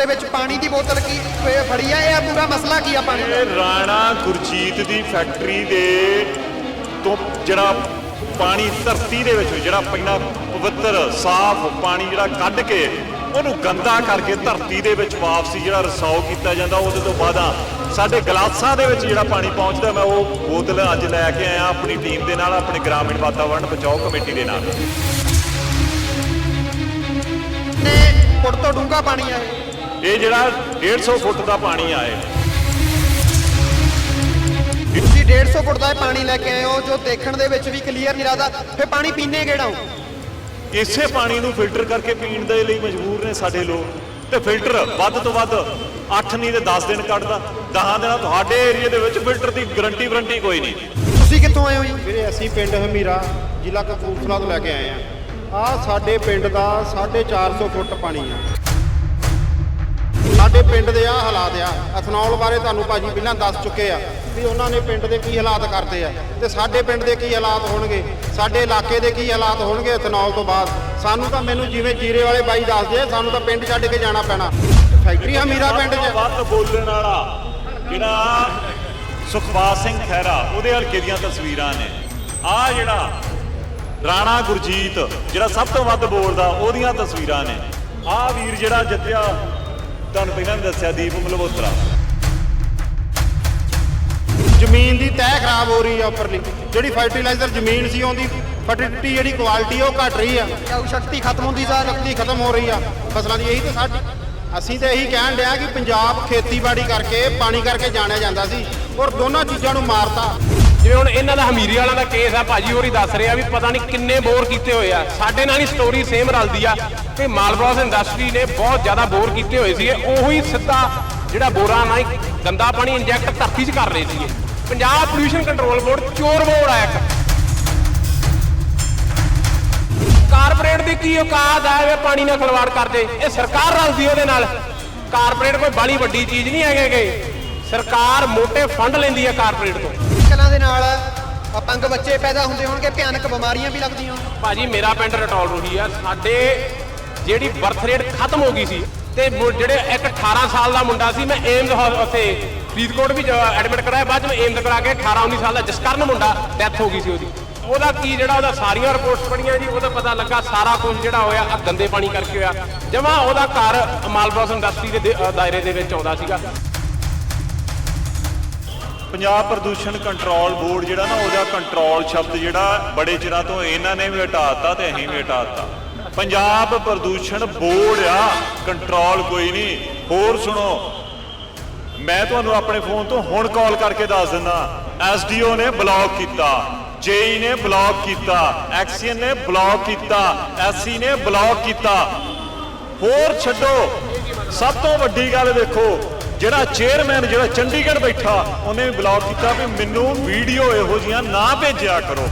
ਦੇ ਵਿੱਚ ਪਾਣੀ ਦੀ ਬੋਤਲ ਕੀ ਫੜੀ ਆ? ਇਹ ਪੂਰਾ ਮਸਲਾ ਕੀ ਆ ਪਾਣੀ ਦਾ? ਇਹ ਰਾਣਾ ਗੁਰਜੀਤ ਦੀ ਫੈਕਟਰੀ ਦੇ ਤੋਂ ਜਿਹੜਾ ਪਾਣੀ ਧਰਤੀ ਦੇ ਵਿੱਚ ਜਿਹੜਾ ਪਹਿਲਾਂ ਪਵਿੱਤਰ ਸਾਫ਼ ਪਾਣੀ ਜਿਹੜਾ ਕੱਢ ਕੇ ਉਹਨੂੰ ਗੰਦਾ ਕਰਕੇ ਧਰਤੀ ਦੇ ਵਿੱਚ ਵਾਪਸੀ ਜਿਹੜਾ ਰਸਾਓ ਕੀਤਾ ਜਾਂਦਾ ਉਹਦੇ ਤੋਂ ਬਾਅਦਾਂ ਸਾਡੇ ਗਲਾਸਾਂ ਦੇ ਵਿੱਚ ਜਿਹੜਾ ਪਾਣੀ ਪਹੁੰਚਦਾ ਮੈਂ ਉਹ ਬੋਤਲ ਅੱਜ ਲੈ ਕੇ ਆਇਆ ਆਪਣੀ ਟੀਮ ਦੇ ਨਾਲ ਆਪਣੇ ਗ੍ਰਾਮੀਣ ਵਾਤਾਵਰਣ ਬਚਾਓ ਕਮੇਟੀ ਦੇ ਨਾਲ। ਨੇ ਫੁੱਟ ਤੋਂ ਡੂੰਘਾ ਪਾਣੀ ਆ ਇਹ ਜਿਹੜਾ 150 ਫੁੱਟ ਦਾ ਪਾਣੀ ਆਏ। ਤੁਸੀਂ 150 ਫੁੱਟ ਦਾ ਇਹ ਪਾਣੀ ਲੈ ਕੇ ਆਏ ਹੋ ਜੋ ਦੇਖਣ ਦੇ ਵਿੱਚ ਵੀ ਕਲੀਅਰ ਨਹੀਂ ਲੱਗਦਾ। ਫਿਰ ਪਾਣੀ ਪੀਣੇ ਕਿਹੜਾ ਹੋ? ਇਸੇ ਪਾਣੀ ਨੂੰ ਫਿਲਟਰ ਕਰਕੇ ਪੀਣ ਦੇ ਲਈ ਮਜਬੂਰ ਨੇ ਸਾਡੇ ਲੋਕ। ਤੇ ਫਿਲਟਰ ਵੱਧ ਤੋਂ ਵੱਧ 8 ਨਹੀਂ ਤੇ 10 ਦਿਨ ਕੱਢਦਾ। 10 ਦਿਨਾਂ ਤੁਹਾਡੇ ਏਰੀਆ ਦੇ ਵਿੱਚ ਫਿਲਟਰ ਦੀ ਗਰੰਟੀ ਵਾਰੰਟੀ ਕੋਈ ਨਹੀਂ। ਤੁਸੀਂ ਕਿੱਥੋਂ ਆਏ ਹੋ ਜੀ? ਵੀਰੇ ਅਸੀਂ ਪਿੰਡ ਹਮੀਰਾ ਜ਼ਿਲ੍ਹਾ ਕਪੂਰਥਲਾ ਤੋਂ ਲੈ ਕੇ ਆਏ ਆ ਆ ਸਾਡੇ ਪਿੰਡ ਦਾ 450 ਫੁੱਟ ਪਾਣੀ ਆ। ਸਾਡੇ ਪਿੰਡ ਦੇ ਆ ਹਾਲਾਤ ਆ। ਐਥਨੋਲ ਬਾਰੇ ਤੁਹਾਨੂੰ ਭਾਜੀ ਪਹਿਲਾਂ ਦੱਸ ਚੁੱਕੇ ਆ ਵੀ ਉਹਨਾਂ ਨੇ ਪਿੰਡ ਦੇ ਕੀ ਹਾਲਾਤ ਕਰਦੇ ਆ ਤੇ ਸਾਡੇ ਪਿੰਡ ਦੇ ਕੀ ਹਾਲਾਤ ਹੋਣਗੇ, ਸਾਡੇ ਇਲਾਕੇ ਦੇ ਕੀ ਹਾਲਾਤ ਹੋਣਗੇ ਐਥਨੋਲ ਤੋਂ ਬਾਅਦ। ਸਾਨੂੰ ਤਾਂ ਮੈਨੂੰ ਜਿਵੇਂ ਜੀਰੇ ਵਾਲੇ ਬਾਈ ਦੱਸਦੇ ਸਾਨੂੰ ਤਾਂ ਪਿੰਡ ਛੱਡ ਕੇ ਜਾਣਾ ਪੈਣਾ। ਫੈਕਟਰੀ ਹਮੀਰਾ ਪਿੰਡ 'ਚ। ਵੱਧ ਬੋਲਣ ਵਾਲਾ ਜਿਹੜਾ ਸੁਖਬਾਜ ਸਿੰਘ ਖਹਿਰਾ, ਉਹਦੇ ਹਲਕੇ ਦੀਆਂ ਤਸਵੀਰਾਂ ਨੇ। ਆ ਜਿਹੜਾ ਰਾਣਾ ਗੁਰਜੀਤ, ਜਿਹੜਾ ਸਭ ਤੋਂ ਵੱਧ ਬੋਲਦਾ, ਉਹਦੀਆਂ ਤਸਵੀਰਾਂ ਨੇ। ਆ ਵੀਰ ਜਿਹੜਾ ਜਿੱਤਿਆ ਤੁਹਾਨੂੰ ਪਹਿਲਾਂ ਵੀ ਦੱਸਿਆ ਦੀਪ ਮਲਹੋਤਰਾ। ਜ਼ਮੀਨ ਦੀ ਤਹਿ ਖਰਾਬ ਹੋ ਰਹੀ ਆ ਉੱਪਰਲੀ। ਜਿਹੜੀ ਫਰਟੀਲਾਈਜ਼ਰ ਜ਼ਮੀਨ ਸੀ ਉਹਦੀ ਫਰਟੀਲਿਟੀ ਜਿਹੜੀ ਕੁਆਲਿਟੀ ਉਹ ਘਟ ਰਹੀ ਆ। ਕਿਉਂ ਸ਼ਕਤੀ ਖਤਮ ਹੁੰਦੀ ਜਾ ਰਹੀ ਸ਼ਕਤੀ ਖਤਮ ਹੋ ਰਹੀ ਆ। ਫਸਲਾਂ ਦੀ ਇਹੀ ਤਾਂ ਸਾਡੀ। ਅਸੀਂ ਤਾਂ ਇਹੀ ਕਹਿਣ ਡਿਆ ਕਿ ਪੰਜਾਬ ਖੇਤੀਬਾੜੀ ਕਰਕੇ ਪਾਣੀ ਕਰਕੇ ਜਾਣਿਆ ਜਾਂਦਾ ਸੀ। ਔਰ ਦੋਨਾਂ ਚੀਜ਼ਾਂ ਨੂੰ ਮਾਰਤਾ। ਜਿਵੇਂ ਹੁਣ ਇਹਨਾਂ ਦਾ ਹਮੀਰੀ ਵਾਲਾ ਦਾ ਕੇਸ ਆ, ਭਾਜੀ ਹੋਰੀ ਦੱਸ ਰਿਹਾ ਵੀ ਪਤਾ ਨਹੀਂ ਕਿੰਨੇ ਬੋਰ ਕੀਤੇ ਹੋਏ ਆ। ਸਾਡੇ ਨਾਲ ਹੀ ਸਟੋਰੀ ਸੇਮ ਰਲਦੀ ਆ ਕਿ ਮਾਲਬਰੋਸ ਇੰਡਸਟਰੀ ਨੇ ਬਹੁਤ ਜ਼ਿਆਦਾ ਬੋਰ ਕੀਤੇ ਹੋਏ ਸੀਗੇ। ਉਹੀ ਸਿੱਧਾ ਜਿਹੜਾ ਬੋਰਾਂ ਨਾਲ ਗੰਦਾ ਪਾਣੀ ਇੰਜੈਕਟ ਧਰਤੀ 'ਚ ਕਰ ਰਹੇ ਸੀਗੇ। ਪੰਜਾਬ ਪੋਲੂਸ਼ਨ ਕੰਟਰੋਲ ਬੋਰਡ ਚੋਰ ਬੋਰਡ ਆ ਇੱਕ। ਕਾਰਪੋਰੇਟ ਦੀ ਕੀ ਔਕਾਤ ਆ ਇਹ ਪਾਣੀ ਨਾਲ ਖਲਵਾੜ ਕਰਦੇ। ਇਹ ਸਰਕਾਰ ਰਲਦੀ ਉਹਦੇ ਨਾਲ। ਕਾਰਪੋਰੇਟ ਕੋਈ ਬਾਲੀ ਵੱਡੀ ਚੀਜ਼ ਨਹੀਂ ਹੈਗੇ ਸਰਕਾਰ ਮੋٹے ਫੰਡ ਲੈਂਦੀ ਹੈ ਕਾਰਪੋਰੇਟ ਤੋਂ। ਕਲਾਂ ਦੇ ਨਾਲ ਅਪੰਗ ਬੱਚੇ ਪੈਦਾ ਹੁੰਦੇ ਹੋਣਗੇ, ਭਿਆਨਕ ਬਿਮਾਰੀਆਂ ਵੀ ਲੱਗਦੀਆਂ। ਭਾਜੀ, ਮੇਰਾ ਪਿੰਡ ਰਟੌਲ ਰੋਹੀ ਆ। ਸਾਡੇ ਜਿਹੜੀ ਬਰਥ ਰੇਟ ਖਤਮ ਹੋ ਗਈ ਸੀ ਤੇ ਜਿਹੜੇ ਇੱਕ 18 ਸਾਲ ਦਾ ਮੁੰਡਾ ਸੀ, ਮੈਂ ਏਮਜ਼ ਉੱਥੇ ਫਰੀਦਕੋਟ ਵੀ ਐਡਮਿਟ ਕਰਾਇਆ, ਬਾਅਦ ਚ ਏਮਜ਼ ਕਰਾ ਕੇ 18 19 ਸਾਲ ਦਾ ਜਸਕਰਨ ਮੁੰਡਾ ਡੈਥ ਹੋ ਗਈ ਸੀ ਉਹਦੀ। ਉਹਦਾ ਕੀ ਜਿਹੜਾ ਉਹਦਾ ਸਾਰੀਆਂ ਰਿਪੋਰਟਸ ਪੜੀਆਂ ਜੀ, ਉਹਦਾ ਪਤਾ ਲੱਗਾ ਸਾਰਾ ਕੁਝ ਜਿਹੜਾ ਹੋਇਆ ਆ ਗੰਦੇ ਪਾਣੀ ਕਰਕੇ ਹੋਇਆ। ਜਮਾ ਉਹਦਾ ਘਰ ਮਾਲਬਰੋਸ ਇੰਡਸਟਰੀ ਦੇ ਦਾਇਰੇ ਦੇ ਵਿੱਚ ਆਉਂਦਾ ਸੀਗਾ। ਪੰਜਾਬ ਪ੍ਰਦੂਸ਼ਣ ਕੰਟਰੋਲ ਬੋਰਡ ਜਿਹੜਾ ਨਾ, ਉਹਦਾ ਕੰਟਰੋਲ ਸ਼ਬਦ ਜਿਹੜਾ, ਬੜੇ ਚਿਰਾਂ ਤੋਂ ਇਹਨਾਂ ਨੇ ਵੀ ਹਟਾਤਾ ਤੇ ਅਸੀਂ ਵੀ ਹਟਾਤਾ। ਪੰਜਾਬ ਪ੍ਰਦੂਸ਼ਣ ਬੋਰਡ ਆ, ਕੰਟਰੋਲ ਕੋਈ ਨਹੀਂ। ਹੋਰ ਸੁਣੋ, ਮੈਂ ਤੁਹਾਨੂੰ ਆਪਣੇ ਫੋਨ ਤੋਂ ਹੁਣ ਕਾਲ ਕਰਕੇ ਦੱਸ ਦਿੰਦਾ, ਐਸਡੀਓ ਨੇ ਬਲੌਕ ਕੀਤਾ, ਜੇਈ ਨੇ ਬਲੌਕ ਕੀਤਾ ਐਕਸੀਅਨ ਨੇ ਬਲੌਕ ਕੀਤਾ, ਐਸਸੀ ਨੇ ਬਲੌਕ ਕੀਤਾ। ਹੋਰ ਛੱਡੋ, ਸਭ ਤੋਂ ਵੱਡੀ ਗੱਲ ਦੇਖੋ ਜਿਹੜਾ ਚੇਅਰਮੈਨ ਜਿਹੜਾ ਚੰਡੀਗੜ੍ਹ ਬੈਠਾ, ਉਹਨੇ ਬਲੌਕ ਕੀਤਾ ਵੀ ਮੈਨੂੰ ਵੀਡੀਓ ਇਹੋ ਜੀਆਂ ਨਾ ਭੇਜਿਆ ਕਰੋ।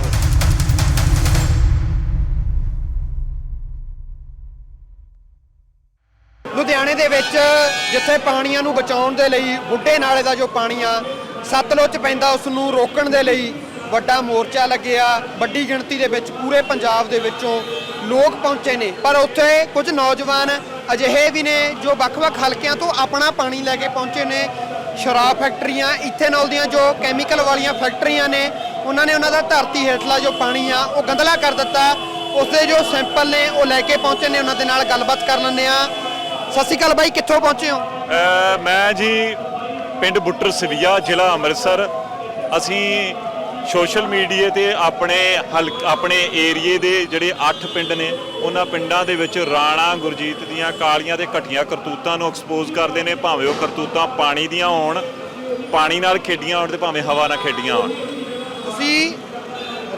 ਲੁਧਿਆਣੇ ਦੇ ਵਿੱਚ ਜਿੱਥੇ ਪਾਣੀਆਂ ਨੂੰ ਬਚਾਉਣ ਦੇ ਲਈ ਬੁੱਢੇ ਨਾਲੇ ਦਾ ਜੋ ਪਾਣੀ ਆ, ਸਤਲੁਜ ਪੈਂਦਾ ਉਸ ਨੂੰ ਰੋਕਣ ਦੇ ਲਈ ਵੱਡਾ ਮੋਰਚਾ ਲੱਗਿਆ। ਵੱਡੀ ਗਿਣਤੀ ਦੇ ਵਿੱਚ ਪੂਰੇ ਪੰਜਾਬ ਦੇ ਵਿੱਚੋਂ ਲੋਕ ਪਹੁੰਚੇ ਨੇ। ਪਰ ਉੱਥੇ ਕੁਝ ਨੌਜਵਾਨ ਅਜਿਹੇ ਵੀ ਨੇ ਜੋ ਵੱਖ-ਵੱਖ ਹਲਕਿਆਂ ਤੋਂ ਆਪਣਾ ਪਾਣੀ ਲੈ ਕੇ ਪਹੁੰਚੇ ਨੇ। ਸ਼ਰਾਬ ਫੈਕਟਰੀਆਂ, ਇਥੇਨੋਲ ਦੀਆਂ ਜੋ ਕੈਮੀਕਲ ਵਾਲੀਆਂ ਫੈਕਟਰੀਆਂ ਨੇ, ਉਹਨਾਂ ਨੇ ਉਹਨਾਂ ਦਾ ਧਰਤੀ ਹੇਠਲਾ ਜੋ ਪਾਣੀ ਆ, ਉਹ ਗੰਦਲਾ ਕਰ ਦਿੱਤਾ। ਉਸਦੇ ਜੋ ਸੈਂਪਲ ਨੇ, ਉਹ ਲੈ ਕੇ ਪਹੁੰਚੇ ਨੇ, ਉਹਨਾਂ ਦੇ ਨਾਲ ਗੱਲਬਾਤ ਕਰ ਲੈਂਦੇ ਆ ਸਤਿ ਸ਼੍ਰੀ ਅਕਾਲ ਬਾਈ, ਕਿੱਥੋਂ ਪਹੁੰਚੇ ਹੋ? ਮੈਂ ਜੀ ਪਿੰਡ ਬੁੱਟਰ ਸਵੀਆ, ਜ਼ਿਲ੍ਹਾ ਅੰਮ੍ਰਿਤਸਰ। ਅਸੀਂ ਸੋਸ਼ਲ ਮੀਡੀਆ ਤੇ ਆਪਣੇ ਹਲਕ ਆਪਣੇ ਏਰੀਏ ਦੇ ਜਿਹੜੇ 8 ਪਿੰਡ ਨੇ ਉਹਨਾਂ ਪਿੰਡਾਂ ਦੇ ਵਿੱਚ ਰਾਣਾ ਗੁਰਜੀਤ ਦੀਆਂ ਕਾਲੀਆਂ ਤੇ ਘਟੀਆਂ ਕਰਤੂਤਾਂ ਨੂੰ ਐਕਸਪੋਜ਼ ਕਰਦੇ ਨੇ ਭਾਵੇਂ ਉਹ ਕਰਤੂਤਾਂ ਪਾਣੀ ਦੀਆਂ ਹੋਣ ਪਾਣੀ ਨਾਲ ਖੇਡੀਆਂ ਹੋਣ ਤੇ ਭਾਵੇਂ ਹਵਾ ਨਾਲ ਖੇਡੀਆਂ ਹੋਣ। ਤੁਸੀਂ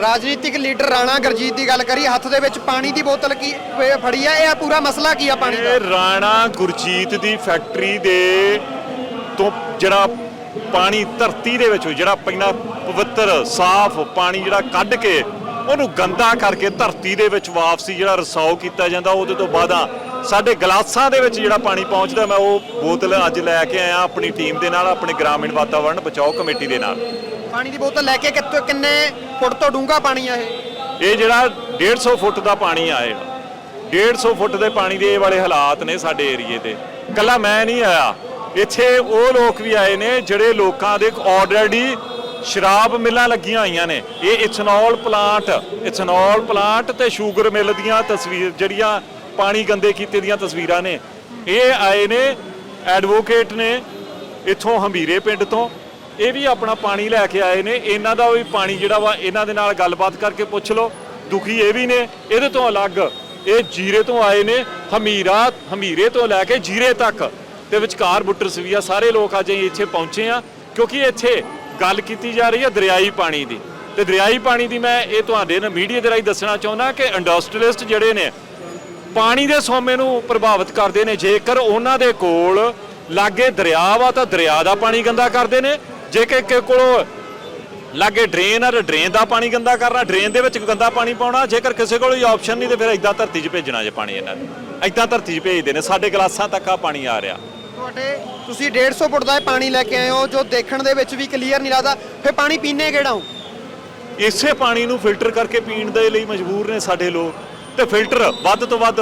ਰਾਜਨੀਤਿਕ ਲੀਡਰ ਰਾਣਾ ਗੁਰਜੀਤ ਦੀ ਗੱਲ ਕਰੀ ਹੱਥ ਦੇ ਵਿੱਚ ਪਾਣੀ ਦੀ ਬੋਤਲ ਕੀ ਫੜੀ ਆ ਇਹ ਪੂਰਾ ਮਸਲਾ ਕੀ ਆ ਪਾਣੀ ਦਾ? ਇਹ ਰਾਣਾ ਗੁਰਜੀਤ ਦੀ ਫੈਕਟਰੀ ਦੇ ਤੋਂ ਜਿਹੜਾ ਪਾਣੀ ਧਰਤੀ ਦੇ ਵਿੱਚ ਜਿਹੜਾ ਪਹਿਲਾਂ ਪਵਿੱਤਰ ਸਾਫ਼ ਪਾਣੀ ਜਿਹੜਾ ਕੱਢ ਕੇ ਉਹਨੂੰ ਗੰਦਾ ਕਰਕੇ ਧਰਤੀ ਦੇ ਵਿੱਚ ਵਾਪਸੀ ਜਿਹੜਾ ਰਸਾਓ ਕੀਤਾ ਜਾਂਦਾ ਉਹਦੇ ਤੋਂ ਬਾਅਦਾਂ ਸਾਡੇ ਗਲਾਸਾਂ ਦੇ ਵਿੱਚ ਜਿਹੜਾ ਪਾਣੀ ਪਹੁੰਚਦਾ ਮੈਂ ਉਹ ਬੋਤਲ ਅੱਜ ਲੈ ਕੇ ਆਇਆ ਆਪਣੀ ਟੀਮ ਦੇ ਨਾਲ ਆਪਣੇ ਗ੍ਰਾਮੀਣ ਵਾਤਾਵਰਣ ਬਚਾਓ ਕਮੇਟੀ ਦੇ ਨਾਲ। ਪਾਣੀ ਦੀ ਬੋਤਲ ਲੈ ਕੇ ਕਿੱਥੋਂ ਕਿੰਨੇ ਫੁੱਟ ਤੋਂ ਡੂੰਘਾ ਪਾਣੀ ਆ ਇਹ? ਇਹ ਜਿਹੜਾ 150 ਫੁੱਟ ਦਾ ਪਾਣੀ ਆਏ 150 ਫੁੱਟ ਦੇ ਪਾਣੀ ਦੇ ਇਹ ਵਾਲੇ ਹਾਲਾਤ ਨੇ ਸਾਡੇ ਏਰੀਏ ਦੇ। ਕੱਲਾ ਮੈਂ ਨਹੀਂ ਆਇਆ। ਇੱਥੇ ਉਹ ਲੋਕ ਵੀ ਆਏ ਨੇ ਜਿਹੜੇ ਲੋਕਾਂ ਦੇ ਆਲਰੇਡੀ ਸ਼ਰਾਬ ਮਿਲਾਂ ਲੱਗੀਆਂ ਹੋਈਆਂ ਨੇ। ਇਹ ਇਥਨੋਲ ਪਲਾਂਟ ਇਥਨੋਲ ਪਲਾਂਟ ਤੇ ਸ਼ੂਗਰ ਮਿਲ ਦੀਆਂ ਤਸਵੀਰ, ਜਿਹੜੀਆਂ ਪਾਣੀ ਗੰਦੇ ਕੀਤੇ ਦੀਆਂ ਤਸਵੀਰਾਂ ਨੇ। ਇਹ ਆਏ ਨੇ ਐਡਵੋਕੇਟ ਨੇ ਇੱਥੋਂ ਹੰਬੀਰੇ ਪਿੰਡ ਤੋਂ। ਇਹ ਵੀ ਆਪਣਾ ਪਾਣੀ ਲੈ ਕੇ ਆਏ ਨੇ। ਇਹਨਾਂ ਦਾ ਵੀ ਪਾਣੀ ਜਿਹੜਾ ਵਾ, ਇਹਨਾਂ ਦੇ ਨਾਲ ਗੱਲਬਾਤ ਕਰਕੇ ਪੁੱਛ ਲਓ। ਦੁਖੀ ਇਹ ਵੀ ਨੇ। ਇਹਦੇ ਤੋਂ ਅਲੱਗ ਇਹ ਜੀਰੇ ਤੋਂ ਆਏ ਨੇ, ਹਮੀਰਾ, ਹਮੀਰੇ ਤੋਂ ਲੈ ਕੇ ਜੀਰੇ ਤੱਕ। ਤੇ ਵਿਚਕਾਰ ਬੁੱਟਰਸ ਵੀ ਆ, ਸਾਰੇ ਲੋਕ ਅੱਜ ਇੱਥੇ ਪਹੁੰਚੇ ਆ ਕਿਉਂਕਿ ਇੱਥੇ ਗੱਲ ਕੀਤੀ ਜਾ ਰਹੀ ਹੈ ਦਰਿਆਈ ਪਾਣੀ ਦੀ। ਤੇ ਦਰਿਆਈ ਪਾਣੀ ਦੀ ਮੈਂ ਇਹ ਤੁਹਾਡੇ ਨਾਲ ਮੀਡੀਆ ਦੇ ਰਾਹੀਂ ਦੱਸਣਾ ਚਾਹੁੰਦਾ ਕਿ ਇੰਡਸਟਰੀਲਿਸਟ ਜਿਹੜੇ ਨੇ, ਪਾਣੀ ਦੇ ਸੋਮੇ ਨੂੰ ਪ੍ਰਭਾਵਿਤ ਕਰਦੇ ਨੇ। ਜੇਕਰ ਉਹਨਾਂ ਦੇ ਕੋਲ ਲਾਗੇ ਦਰਿਆ ਵਾ ਤਾਂ ਦਰਿਆ ਦਾ ਪਾਣੀ ਗੰਦਾ ਕਰਦੇ ਨੇ। ਜੇ ਕਿ ਕਿਸੇ ਕੋਲ ਲਾਗੇ ਡਰੇਨ ਆ ਡਰੇਨ ਦਾ ਪਾਣੀ ਗੰਦਾ ਕਰਨਾ, ਡਰੇਨ ਦੇ ਵਿੱਚ ਗੰਦਾ ਪਾਣੀ ਪਾਉਣਾ। ਜੇਕਰ ਕਿਸੇ ਕੋਲ ਕੋਈ ਆਪਸ਼ਨ ਨਹੀਂ ਤੇ ਫਿਰ ਇਦਾਂ ਧਰਤੀ 'ਚ ਭੇਜਣਾ ਜੇ ਪਾਣੀ ਇਹਨਾਂ ਨੇ। ਇਦਾਂ ਧਰਤੀ 'ਚ ਭੇਜਦੇ ਨੇ, ਸਾਡੇ ਗਲਾਸਾਂ ਤੱਕ ਆ ਪਾਣੀ ਆ ਰਿਹਾ। ਤੁਹਾਡੇ। ਤੁਸੀਂ 150 ਫੁੱਟ ਦਾ ਇਹ ਪਾਣੀ ਲੈ ਕੇ ਆਏ ਹੋ ਜੋ ਦੇਖਣ ਦੇ ਵਿੱਚ ਵੀ ਕਲੀਅਰ ਨਹੀਂ ਲੱਗਦਾ। ਫਿਰ ਪਾਣੀ ਪੀਣੇ ਕਿਹੜਾ ਹੋ? ਇਸੇ ਪਾਣੀ ਨੂੰ ਫਿਲਟਰ ਕਰਕੇ ਪੀਣ ਦੇ ਲਈ ਮਜਬੂਰ ਨੇ ਸਾਡੇ ਲੋਕ। ਤੇ ਫਿਲਟਰ ਵੱਧ ਤੋਂ ਵੱਧ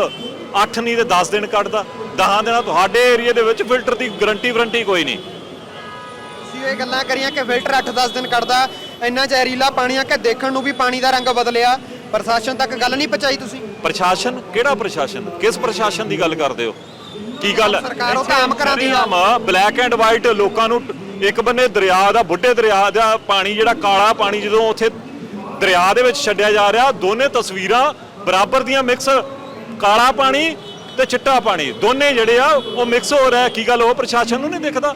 8 ਨਹੀਂ ਤੇ 10 ਦਿਨ ਕੱਢਦਾ। 10 ਦਿਨਾਂ ਤੁਹਾਡੇ ਏਰੀਆ ਦੇ ਵਿੱਚ ਫਿਲਟਰ ਦੀ ਗਾਰੰਟੀ ਵਾਰੰਟੀ ਕੋਈ ਨਹੀਂ। ਤੁਸੀਂ ਇਹ ਗੱਲਾਂ ਕਰੀਆਂ ਕਿ ਫਿਲਟਰ 8-10 ਦਿਨ ਕੱਢਦਾ। ਇੰਨਾ ਜ਼ਹਿਰੀਲਾ ਪਾਣੀ ਆ ਕਿ ਦੇਖਣ ਨੂੰ ਵੀ ਪਾਣੀ ਦਾ ਰੰਗ ਬਦਲਿਆ। ਪ੍ਰਸ਼ਾਸਨ ਤੱਕ ਗੱਲ ਨਹੀਂ ਪਹੁੰਚਾਈ ਤੁਸੀਂ? ਪ੍ਰਸ਼ਾਸਨ? ਕਿਹੜਾ ਪ੍ਰਸ਼ਾਸਨ? ਕਿਸ ਪ੍ਰਸ਼ਾਸਨ ਦੀ ਗੱਲ ਕਰਦੇ ਹੋ? ਕੀ ਗੱਲ? ਸਰਕਾਰ ਉਹ ਕਰਾਉਂਦੀ ਆ। ਬਲੈਕ ਐਂਡ ਵਾਈਟ ਲੋਕਾਂ ਨੂੰ ਇੱਕ ਬੰਨੇ ਦਰਿਆ ਦਾ ਬੁੱਢੇ ਦਰਿਆ ਦਾ ਪਾਣੀ ਜਿਹੜਾ ਕਾਲਾ ਪਾਣੀ ਜਦੋਂ ਉੱਥੇ ਦਰਿਆ ਦੇ ਵਿੱਚ ਛੱਡਿਆ ਜਾ ਰਿਹਾ ਦੋਨੇ ਤਸਵੀਰਾਂ ਬਰਾਬਰ ਦੀਆਂ ਮਿਕਸ ਕਾਲਾ ਪਾਣੀ ਤੇ ਚਿੱਟਾ ਪਾਣੀ। ਦੋਨੇ ਜਿਹੜੇ ਆ ਉਹ ਮਿਕਸ ਹੋ ਰਿਹਾ ਕੀ ਗੱਲ ਉਹ ਪ੍ਰਸ਼ਾਸਨ ਨੂੰ ਨਹੀਂ ਦਿਖਦਾ?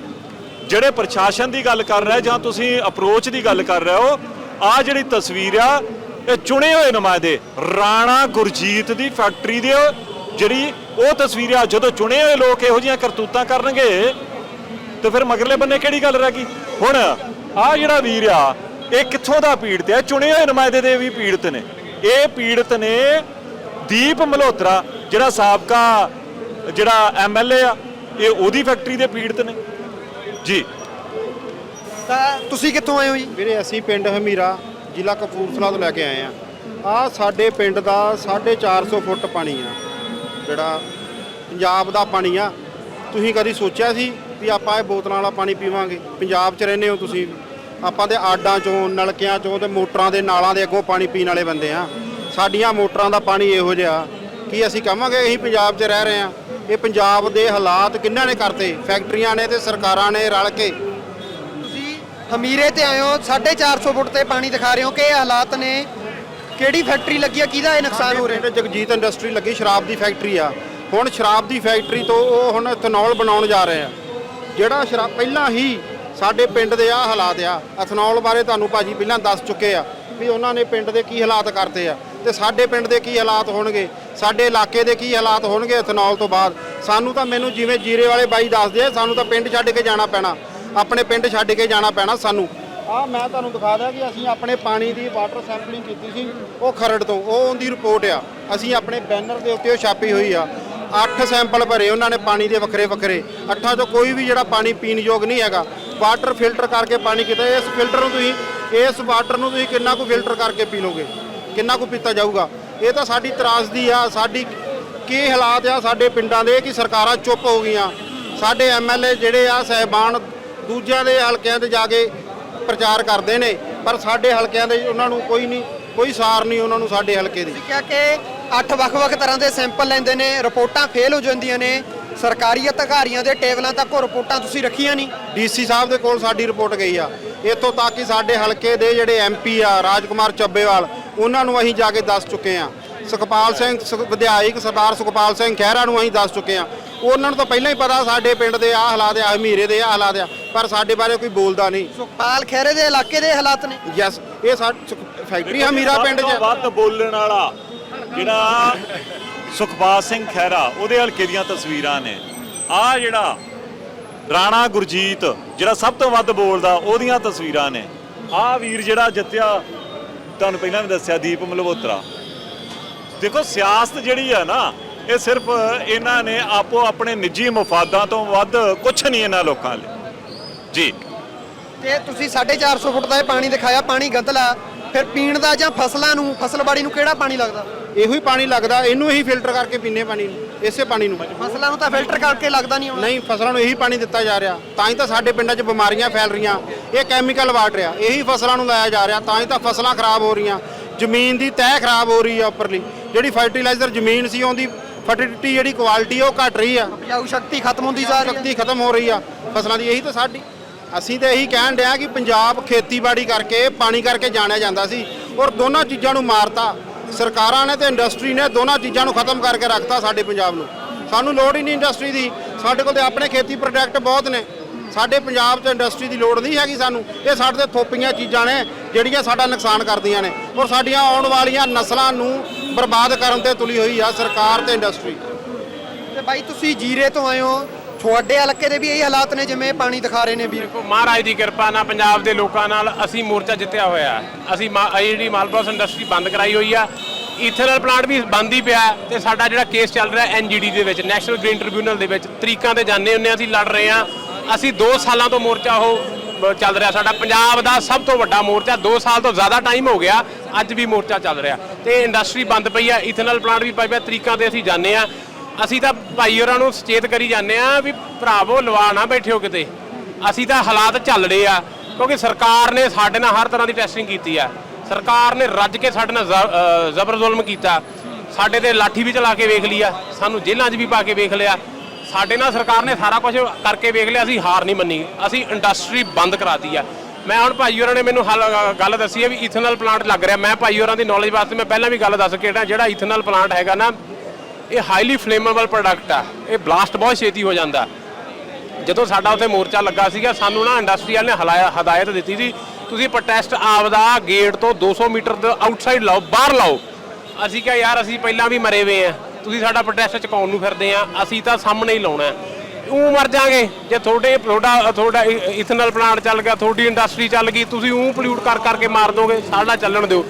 ਜਿਹੜੇ ਪ੍ਰਸ਼ਾਸਨ ਦੀ ਗੱਲ ਕਰ ਰਹੇ ਜਾਂ ਤੁਸੀਂ ਅਪਰੋਚ ਦੀ ਗੱਲ ਕਰ ਰਹੇ ਹੋ ਆ ਜਿਹੜੀ ਤਸਵੀਰ ਆ ਇਹ ਚੁਣੇ ਹੋਏ ਨੁਮਾਇੰਦੇ ਰਾਣਾ ਗੁਰਜੀਤ ਦੀ ਫੈਕਟਰੀ ਦੇ ਜਿਹੜੀ ਉਹ ਤਸਵੀਰ ਜਦੋਂ ਚੁਣੇ ਹੋਏ ਲੋਕ ਇਹੋ ਜਿਹੀਆਂ ਕਰਤੂਤਾਂ ਕਰਨਗੇ ਤੇ ਫਿਰ ਮਗਰਲੇ ਬੰਨੇ ਕਿਹੜੀ ਗੱਲ ਰਹਿ ਗਈ? ਹੁਣ ਆ ਜਿਹੜਾ ਵੀਰ ਆ ਇਹ ਕਿੱਥੋਂ ਦਾ ਪੀੜਤ ਹੈ ਚੁਣੇ ਹੋਏ ਨੁਮਾਇੰਦੇ ਦੇ ਵੀ ਪੀੜਤ ਨੇ। ਇਹ ਪੀੜਤ ਨੇ ਦੀਪ ਮਲਹੋਤਰਾ ਜਿਹੜਾ ਸਾਬਕਾ ਜਿਹੜਾ ਐਮਐਲਏ ਆ ਇਹ ਉਹਦੀ ਫੈਕਟਰੀ ਦੇ ਪੀੜਤ ਨੇ। ਜੀ। ਤਾਂ ਤੁਸੀਂ ਕਿੱਥੋਂ ਆਏ ਹੋ ਜੀ? ਵੀਰੇ ਅਸੀਂ ਪਿੰਡ ਹਮੀਰਾ ਜ਼ਿਲ੍ਹਾ ਕਪੂਰਥਲਾ ਤੋਂ ਲੈ ਕੇ ਆਏ ਆ ਆ ਸਾਡੇ ਪਿੰਡ ਦਾ 450 ਫੁੱਟ ਪਾਣੀ ਆ। ਜਿਹੜਾ ਪੰਜਾਬ ਦਾ ਪਾਣੀ ਆ, ਤੁਸੀਂ ਕਦੀ ਸੋਚਿਆ ਸੀ ਵੀ ਆਪਾਂ ਇਹ ਬੋਤਲਾਂ ਵਾਲਾ ਪਾਣੀ ਪੀਵਾਂਗੇ? ਪੰਜਾਬ 'ਚ ਰਹਿੰਦੇ ਹੋ ਤੁਸੀਂ। ਆਪਾਂ ਤੇ ਆਡਾਂ ਚੋਂ, ਨਲਕਿਆਂ ਚੋਂ ਤੇ ਮੋਟਰਾਂ ਦੇ ਨਾਲਾਂ ਦੇ ਅੱਗੋਂ ਪਾਣੀ ਪੀਣ ਵਾਲੇ ਬੰਦੇ ਆ। ਸਾਡੀਆਂ ਮੋਟਰਾਂ ਦਾ ਪਾਣੀ ਇਹੋ ਜਿਹਾ। ਕਿ ਅਸੀਂ ਕਹਾਂਗੇ ਅਸੀਂ ਪੰਜਾਬ 'ਚ ਰਹਿ ਰਹੇ ਆ? ਇਹ ਪੰਜਾਬ ਦੇ ਹਾਲਾਤ ਕਿੰਨਾਂ ਨੇ ਕਰਤੇ? ਫੈਕਟਰੀਆਂ ਨੇ ਤੇ ਸਰਕਾਰਾਂ ਨੇ ਰਲ ਕੇ। ਤੁਸੀਂ ਹਮੀਰੇ ਤੇ ਆਏ ਹੋ 450 ਫੁੱਟ ਤੇ ਪਾਣੀ ਦਿਖਾ ਰਹੇ ਹੋ ਕਿ ਇਹ ਹਾਲਾਤ ਨੇ ਕਿਹੜੀ ਫੈਕਟਰੀ ਲੱਗੀ ਆ? ਕਿਹਦਾ ਇਹ ਨੁਕਸਾਨ ਹੋ ਰਿਹਾ? ਜਗਜੀਤ ਇੰਡਸਟਰੀ ਲੱਗੀ, ਸ਼ਰਾਬ ਦੀ ਫੈਕਟਰੀ ਆ। ਹੁਣ ਸ਼ਰਾਬ ਦੀ ਫੈਕਟਰੀ ਤੋਂ ਉਹ ਹੁਣ ਇਥਨੋਲ ਬਣਾਉਣ ਜਾ ਰਹੇ ਆ। ਜਿਹੜਾ ਸ਼ਰਾਬ ਪਹਿਲਾਂ ਹੀ ਸਾਡੇ ਪਿੰਡ ਦੇ ਆ ਹਾਲਾਤ ਆ। ਇਥਨੋਲ ਬਾਰੇ ਤੁਹਾਨੂੰ ਭਾਜੀ ਪਹਿਲਾਂ ਦੱਸ ਚੁੱਕੇ ਆ ਵੀ ਉਹਨਾਂ ਨੇ ਪਿੰਡ ਦੇ ਕੀ ਹਾਲਾਤ ਕਰਤੇ ਆ। ਤੇ ਸਾਡੇ ਪਿੰਡ ਦੇ ਕੀ ਹਾਲਾਤ ਹੋਣਗੇ? ਸਾਡੇ ਇਲਾਕੇ ਦੇ ਕੀ ਹਾਲਾਤ ਹੋਣਗੇ ਇਥਨੋਲ ਤੋਂ ਬਾਅਦ? ਸਾਨੂੰ ਤਾਂ ਮੈਨੂੰ ਜਿਵੇਂ ਜੀਰੇ ਵਾਲੇ ਬਾਈ ਦੱਸਦੇ ਆ, ਸਾਨੂੰ ਤਾਂ ਪਿੰਡ ਛੱਡ ਕੇ ਜਾਣਾ ਪੈਣਾ। ਆਪਣੇ ਪਿੰਡ ਛੱਡ ਕੇ ਜਾਣਾ ਪੈਣਾ ਸਾਨੂੰ। ਆ ਮੈਂ ਤੁਹਾਨੂੰ ਦਿਖਾ ਦਿਆਂ ਕਿ ਅਸੀਂ ਆਪਣੇ ਪਾਣੀ ਦੀ ਵਾਟਰ ਸੈਂਪਲਿੰਗ ਕੀਤੀ ਸੀ, ਉਹ ਖਰੜ ਤੋਂ, ਉਹ ਉਹਦੀ ਰਿਪੋਰਟ ਆ। ਅਸੀਂ ਆਪਣੇ ਬੈਨਰ ਦੇ ਉੱਤੇ ਉਹ ਛਾਪੀ ਹੋਈ ਆ। ਅੱਠ ਸੈਂਪਲ ਭਰੇ ਉਹਨਾਂ ਨੇ ਪਾਣੀ ਦੇ ਵੱਖਰੇ ਵੱਖਰੇ ਅੱਠਾਂ ਚੋਂ ਕੋਈ ਵੀ ਜਿਹੜਾ ਪਾਣੀ ਪੀਣ ਯੋਗ ਨਹੀਂ ਹੈਗਾ। ਵਾਟਰ ਫਿਲਟਰ ਕਰਕੇ ਪਾਣੀ ਕੀਤਾ, ਇਸ ਫਿਲਟਰ ਨੂੰ ਤੁਸੀਂ, ਇਸ ਵਾਟਰ ਨੂੰ ਤੁਸੀਂ ਕਿੰਨਾ ਕੁ ਫਿਲਟਰ ਕਰਕੇ ਪੀ ਲੋਗੇ ਕਿੰਨਾ ਕੁ ਪੀਤਾ ਜਾਊਗਾ? ਇਹ ਤਾਂ ਸਾਡੀ ਤਰਾਸਦੀ ਆ, ਸਾਡੀ ਕੀ ਹਾਲਾਤ ਆ ਸਾਡੇ ਪਿੰਡਾਂ ਦੇ, ਕਿ ਸਰਕਾਰਾਂ ਚੁੱਪ ਹੋ ਗਈਆਂ। ਸਾਡੇ ਐਮਐਲਏ ਜਿਹੜੇ ਆ, ਸਹਿਬਾਨ, ਦੂਜਿਆਂ ਦੇ ਹਲਕਿਆਂ ਤੇ ਜਾ ਕੇ ਪ੍ਰਚਾਰ ਕਰਦੇ ਨੇ ਪਰ ਸਾਡੇ ਹਲਕਿਆਂ ਦੇ ਉਹਨਾਂ ਨੂੰ ਕੋਈ ਨਹੀਂ ਕੋਈ ਸਾਰ ਨਹੀਂ ਉਹਨਾਂ ਨੂੰ ਸਾਡੇ ਹਲਕੇ ਦੀ। ਕਿਹਾ ਕਿ ਅੱਠ ਵੱਖ-ਵੱਖ ਤਰ੍ਹਾਂ ਦੇ ਸੈਂਪਲ ਲੈਂਦੇ ਨੇ ਰਿਪੋਰਟਾਂ ਫੇਲ ਹੋ ਜਾਂਦੀਆਂ ਨੇ ਸਰਕਾਰੀ ਅਧਿਕਾਰੀਆਂ ਦੇ ਟੇਬਲਾਂ ਤੱਕ ਉਹ ਰਿਪੋਰਟਾਂ ਤੁਸੀਂ ਰੱਖੀਆਂ ਨਹੀਂ। ਡੀਸੀ ਸਾਹਿਬ ਦੇ ਕੋਲ ਸਾਡੀ ਰਿਪੋਰਟ ਗਈ ਆ। ਇੱਥੋਂ ਤੱਕ ਕਿ ਸਾਡੇ ਹਲਕੇ ਦੇ ਜਿਹੜੇ ਐਮਪੀ ਆ ਰਾਜਕੁਮਾਰ ਚੱਬੇਵਾਲ ਉਹਨਾਂ ਨੂੰ ਅਸੀਂ ਜਾ ਕੇ ਦੱਸ ਚੁੱਕੇ ਆ। ਸੁਖਪਾਲ ਸਿੰਘ ਵਿਧਾਇਕ ਸਰਦਾਰ ਸੁਖਪਾਲ ਸਿੰਘ ਖਹਿਰਾ ਨੂੰ ਅਸੀਂ ਦੱਸ ਚੁੱਕੇ ਆ। ਉਹਨਾਂ ਨੂੰ ਤਾਂ ਪਹਿਲਾਂ ਹੀ ਪਤਾ ਸਾਡੇ ਪਿੰਡ ਦੇ ਆ ਹਾਲਾਤ ਆ ਹਮੀਰੇ ਦੇ ਆ ਹਾਲਾਤ ਆ ਪਰ ਸਾਡੇ ਬਾਰੇ ਕੋਈ ਬੋਲਦਾ ਨਹੀਂ। ਸੁਖਪਾਲ ਖਹਿਰੇ ਦੇ ਇਲਾਕੇ ਦੇ ਹਾਲਾਤ ਨੇ। ਯੈਸ ਇਹ ਸਾਡੀ ਫੈਕਟਰੀ ਹਮੀਰਾ ਪਿੰਡ 'ਚ ਵੱਧ ਬੋਲਣ ਵਾਲਾ ਜਿਹੜਾ ਸੁਖਪਾਲ ਸਿੰਘ ਖਹਿਰਾ ਉਹਦੇ ਹਲਕੇ ਦੀਆਂ ਤਸਵੀਰਾਂ ਨੇ। ਆ ਜਿਹੜਾ ਰਾਣਾ ਗੁਰਜੀਤ ਜਿਹੜਾ ਸਭ ਤੋਂ ਵੱਧ ਬੋਲਦਾ ਉਹਦੀਆਂ ਤਸਵੀਰਾਂ ਨੇ। ਆ ਵੀਰ ਜਿਹੜਾ ਜਿੱਤਿਆ ਤੁਹਾਨੂੰ ਪਹਿਲਾਂ ਵੀ ਦੱਸਿਆ ਦੀਪ ਮਲਹੋਤਰਾ। ਦੇਖੋ ਸਿਆਸਤ ਜਿਹੜੀ ਆ ਨਾ ਇਹ ਸਿਰਫ ਇਹਨਾਂ ਨੇ ਆਪੋ ਆਪਣੇ ਨਿੱਜੀ ਮਫਾਦਾਂ ਤੋਂ ਵੱਧ ਕੁਝ ਨਹੀਂ ਇਹਨਾਂ ਲੋਕਾਂ ਲਈ। ਜੀ। ਤੇ ਤੁਸੀਂ 450 ਫੁੱਟ ਦਾ ਇਹ ਪਾਣੀ ਦਿਖਾਇਆ ਪਾਣੀ ਗੰਦਲਾ ਫਿਰ ਪੀਣ ਦਾ ਜਾਂ ਫਸਲਾਂ ਨੂੰ ਫਸਲਬਾੜੀ ਨੂੰ ਕਿਹੜਾ ਪਾਣੀ ਲੱਗਦਾ? ਇਹੋ ਹੀ ਪਾਣੀ ਲੱਗਦਾ ਇਹਨੂੰ ਹੀ ਫਿਲਟਰ ਕਰਕੇ ਪੀਨੇ ਪਾਣੀ ਨੂੰ ਇਸੇ ਪਾਣੀ ਨੂੰ। ਫਸਲਾਂ ਨੂੰ ਤਾਂ ਫਿਲਟਰ ਕਰਕੇ ਲੱਗਦਾ ਨਹੀਂ ਹੋਣਾ। ਨਹੀਂ ਫਸਲਾਂ ਨੂੰ ਇਹੀ ਪਾਣੀ ਦਿੱਤਾ ਜਾ ਰਿਹਾ ਤਾਂ ਹੀ ਤਾਂ ਸਾਡੇ ਪਿੰਡਾਂ 'ਚ ਬਿਮਾਰੀਆਂ ਫੈਲ ਰਹੀਆਂ। ਇਹ ਕੈਮੀਕਲ ਵਾਟਰ ਆ ਇਹੀ ਫਸਲਾਂ ਨੂੰ ਲਾਇਆ ਜਾ ਰਿਹਾ ਤਾਂ ਹੀ ਤਾਂ ਫਸਲਾਂ ਖਰਾਬ ਹੋ ਰਹੀਆਂ। ਜ਼ਮੀਨ ਦੀ ਤਹਿ ਖਰਾਬ ਹੋ ਰਹੀ ਆ ਉੱਪਰਲੀ ਜਿਹੜੀ ਫਰਟੀਲਾਈਜ਼ਰ ਜ਼ਮੀਨ ਸੀ ਉਹਦੀ ਫਰਟੀਲਿਟੀ ਜਿਹੜੀ ਕੁਆਲਿਟੀ ਉਹ ਘਟ ਰਹੀ ਆ। ਉਪਜਾਊ ਸ਼ਕਤੀ ਖਤਮ ਹੁੰਦੀ ਜਾ ਰਹੀ ਹੈ ਸ਼ਕਤੀ ਖਤਮ ਹੋ ਰਹੀ ਆ। ਫਸਲਾਂ ਦੀ ਇਹੀ ਤਾਂ ਸਾਡੀ। ਅਸੀਂ ਤਾਂ ਇਹੀ ਕਹਿਣ ਡਿਆ ਕਿ ਪੰਜਾਬ ਖੇਤੀਬਾੜੀ ਕਰਕੇ ਪਾਣੀ ਕਰਕੇ ਜਾਣਿਆ ਜਾਂਦਾ ਸੀ। ਔਰ ਦੋਨਾਂ ਚੀਜ਼ਾਂ ਨੂੰ ਮਾਰਤਾ। ਸਰਕਾਰਾਂ ਨੇ ਤੇ ਇੰਡਸਟਰੀ ਨੇ ਦੋਨਾਂ ਚੀਜ਼ਾਂ ਨੂੰ ਖਤਮ ਕਰਕੇ ਰੱਖਤਾ ਸਾਡੇ ਪੰਜਾਬ ਨੂੰ। ਸਾਨੂੰ ਲੋੜ ਹੀ ਨਹੀਂ ਇੰਡਸਟਰੀ ਦੀ। ਸਾਡੇ ਕੋਲ ਤੇ ਆਪਣੇ ਖੇਤੀ ਪ੍ਰੋਡਕਟ ਬਹੁਤ ਨੇ। ਸਾਡੇ ਪੰਜਾਬ 'ਚ ਇੰਡਸਟਰੀ ਦੀ ਲੋੜ ਨਹੀਂ ਹੈਗੀ ਸਾਨੂੰ। ਇਹ ਸਾਡੇ ਤੇ ਥੋਪੀਆਂ ਚੀਜ਼ਾਂ ਨੇ ਜਿਹੜੀਆਂ ਸਾਡਾ ਨੁਕਸਾਨ ਕਰਦੀਆਂ ਨੇ। ਔਰ ਸਾਡੀਆਂ ਆਉਣ ਵਾਲੀਆਂ ਨਸਲਾਂ ਨੂੰ ਬਰਬਾਦ ਕਰਨ ਤੇ ਤੁਲੀ ਹੋਈ ਆ ਸਰਕਾਰ ਤੇ ਇੰਡਸਟਰੀ ਤੇ ਬਾਈ ਤੁਸੀਂ ਜੀਰੇ ਤੋਂ ਆਏ ਹੋ ਤੁਹਾਡੇ ਹਲਕੇ ਦੇ ਵੀ ਇਹੀ ਹਾਲਾਤ ਨੇ ਜਿਵੇਂ ਪਾਣੀ ਦਿਖਾ ਰਹੇ ਨੇ ਵੀਰ। ਦੇਖੋ ਮਹਾਰਾਜ ਦੀ ਕਿਰਪਾ ਨਾਲ ਪੰਜਾਬ ਦੇ ਲੋਕਾਂ ਨਾਲ ਅਸੀਂ ਮੋਰਚਾ ਜਿੱਤਿਆ ਹੋਇਆ ਹੈ। ਅਸੀਂ ਮਾ- ਇਹ ਜਿਹੜੀ ਮਾਲਪਾਸ ਇੰਡਸਟਰੀ ਬੰਦ ਕਰਾਈ ਹੋਈ ਆ। ਈਥਰਨਲ ਪਲਾਂਟ ਵੀ ਬੰਦ ਹੀ ਪਿਆ ਹੈ ਤੇ ਸਾਡਾ ਜਿਹੜਾ ਕੇਸ ਚੱਲ ਰਿਹਾ ਐਨਜੀਡੀ ਦੇ ਵਿੱਚ ਨੈਸ਼ਨਲ ਗ੍ਰੀਨ ਟ੍ਰਿਬਿਊਨਲ ਦੇ ਵਿੱਚ ਤਰੀਕਾਂ ਤੇ ਜਾਂਦੇ ਹੁੰਨੇ ਅਸੀਂ ਲੜ ਰਹੇ ਆ ਅਸੀਂ 2 ਸਾਲਾਂ ਤੋਂ ਮੋਰਚਾ ਉਹ ਬ- ਚੱਲ ਰਿਹਾ ਸਾਡਾ ਪੰਜਾਬ ਦਾ ਸਭ ਤੋਂ ਵੱਡਾ ਮੋਰਚਾ। 2 ਸਾਲ ਤੋਂ ਜ਼ਿਆਦਾ ਟਾਈਮ ਹੋ ਗਿਆ, ਅੱਜ ਵੀ ਮੋਰਚਾ ਚੱਲ ਰਿਹਾ। ਤੇ ਇੰਡਸਟਰੀ ਬੰਦ ਪਈ ਆ ਈਥਰਨਲ ਪਲਾਂਟ ਵੀ ਪਈ ਪਿਆ ਤਰੀਕਾਂ ਤੇ ਅਸੀਂ ਜਾਂਦੇ ਆ। ਅਸੀਂ ਤਾਂ ਭਾਈ ਹੋਰਾਂ ਨੂੰ ਸੁਚੇਤ ਕਰੀ ਜਾਂਦੇ ਆ ਵੀ ਭਰਾਵੋ, ਲਵਾ ਨਾ ਬੈਠਿਓ ਕਿਤੇ। ਅਸੀਂ ਤਾਂ ਹਾਲਾਤ ਚੱਲ ਰਹੇ ਆ, ਕਿਉਂਕਿ ਸਰਕਾਰ ਨੇ ਸਾਡੇ ਨਾਲ ਹਰ ਤਰ੍ਹਾਂ ਦੀ ਟੈਸਟਿੰਗ ਕੀਤੀ ਆ। ਸਰਕਾਰ ਨੇ ਰੱਜ ਕੇ ਸਾਡੇ ਨਾਲ ਜ਼ਬਰ ਜ਼ੁਲਮ ਕੀਤਾ। ਸਾਡੇ ਤੇ ਲਾਠੀ ਵੀ ਚਲਾ ਕੇ ਵੇਖ ਲਈ ਆ, ਸਾਨੂੰ ਜੇਲ੍ਹਾਂ 'ਚ ਵੀ ਪਾ ਕੇ ਵੇਖ ਲਿਆ। ਸਾਡੇ ਨਾਲ ਸਰਕਾਰ ਨੇ ਸਾਰਾ ਕੁਝ ਕਰਕੇ ਵੇਖ ਲਿਆ, ਅਸੀਂ ਹਾਰ ਨਹੀਂ ਮੰਨੀ। ਅਸੀਂ ਇੰਡਸਟਰੀ ਬੰਦ ਕਰਾਤੀ ਆ। ਮੈਂ ਹੁਣ ਭਾਈ ਹੋਰਾਂ ਨੇ ਮੈਨੂੰ ਹਲ- ਗੱਲ ਦੱਸੀ ਹੈ ਵੀ ਇਥਨਲ ਪਲਾਂਟ ਲੱਗ ਰਿਹਾ। ਮੈਂ ਭਾਈ ਹੋਰਾਂ ਦੀ ਨੌਲੇਜ ਵਾਸਤੇ ਮੈਂ ਪਹਿਲਾਂ ਵੀ ਗੱਲ ਦੱਸ ਕੇ ਹਟਿਆ, ਜਿਹੜਾ ਇਥਨਲ ਪਲਾਂਟ ਹੈਗਾ ਨਾ, ਇਹ ਹਾਈਲੀ ਫਲੇਮੇਬਲ ਪ੍ਰੋਡਕਟ ਆ। ਇਹ ਬਲਾਸਟ ਬਹੁਤ ਛੇਤੀ ਹੋ ਜਾਂਦਾ। ਜਦੋਂ ਸਾਡਾ ਉੱਥੇ ਮੋਰਚਾ ਲੱਗਾ ਸੀਗਾ, ਸਾਨੂੰ ਨਾ ਇੰਡਸਟਰੀਅਲ ਨੇ ਹਲਾਇਆ, ਹਦਾਇਤ ਦਿੱਤੀ ਸੀ, ਤੁਸੀਂ ਪ੍ਰੋਟੈਸਟ ਆਪਦਾ ਗੇਟ ਤੋਂ 200 ਮੀਟਰ ਦੇ ਆਊਟਸਾਈਡ ਲਾਓ, ਬਾਹਰ ਲਾਓ। ਅਸੀਂ ਕਿਹਾ, ਯਾਰ, ਅਸੀਂ ਪਹਿਲਾਂ ਵੀ ਮਰੇ ਹੋਏ ਆ। ਤੁਸੀਂ ਸਾਡਾ ਪ੍ਰੋਟੈਸਟ ਚਕਾਉਣ ਨੂੰ ਫਿਰਦੇ ਆ, ਅਸੀਂ ਤਾਂ ਸਾਹਮਣੇ ਹੀ ਲਾਉਣਾ। ਹੈ। ਊਂ ਮਰ ਜਾਾਂਗੇ, ਜੇ ਤੁਹਾਡੇ, ਤੁਹਾਡਾ ਤੁਹਾਡਾ ਇਥਨਲ ਪਲਾਂਟ ਚੱਲ ਗਿਆ, ਤੁਹਾਡੀ ਇੰਡਸਟਰੀ ਚੱਲ ਗਈ, ਤੁਸੀਂ ਊਂ ਪੋਲਿਊਟ ਕਰ, ਕਰਕੇ ਮਾਰ ਦੋਗੇ, ਸਾਡਾ ਚੱਲਣ ਦਿਓ।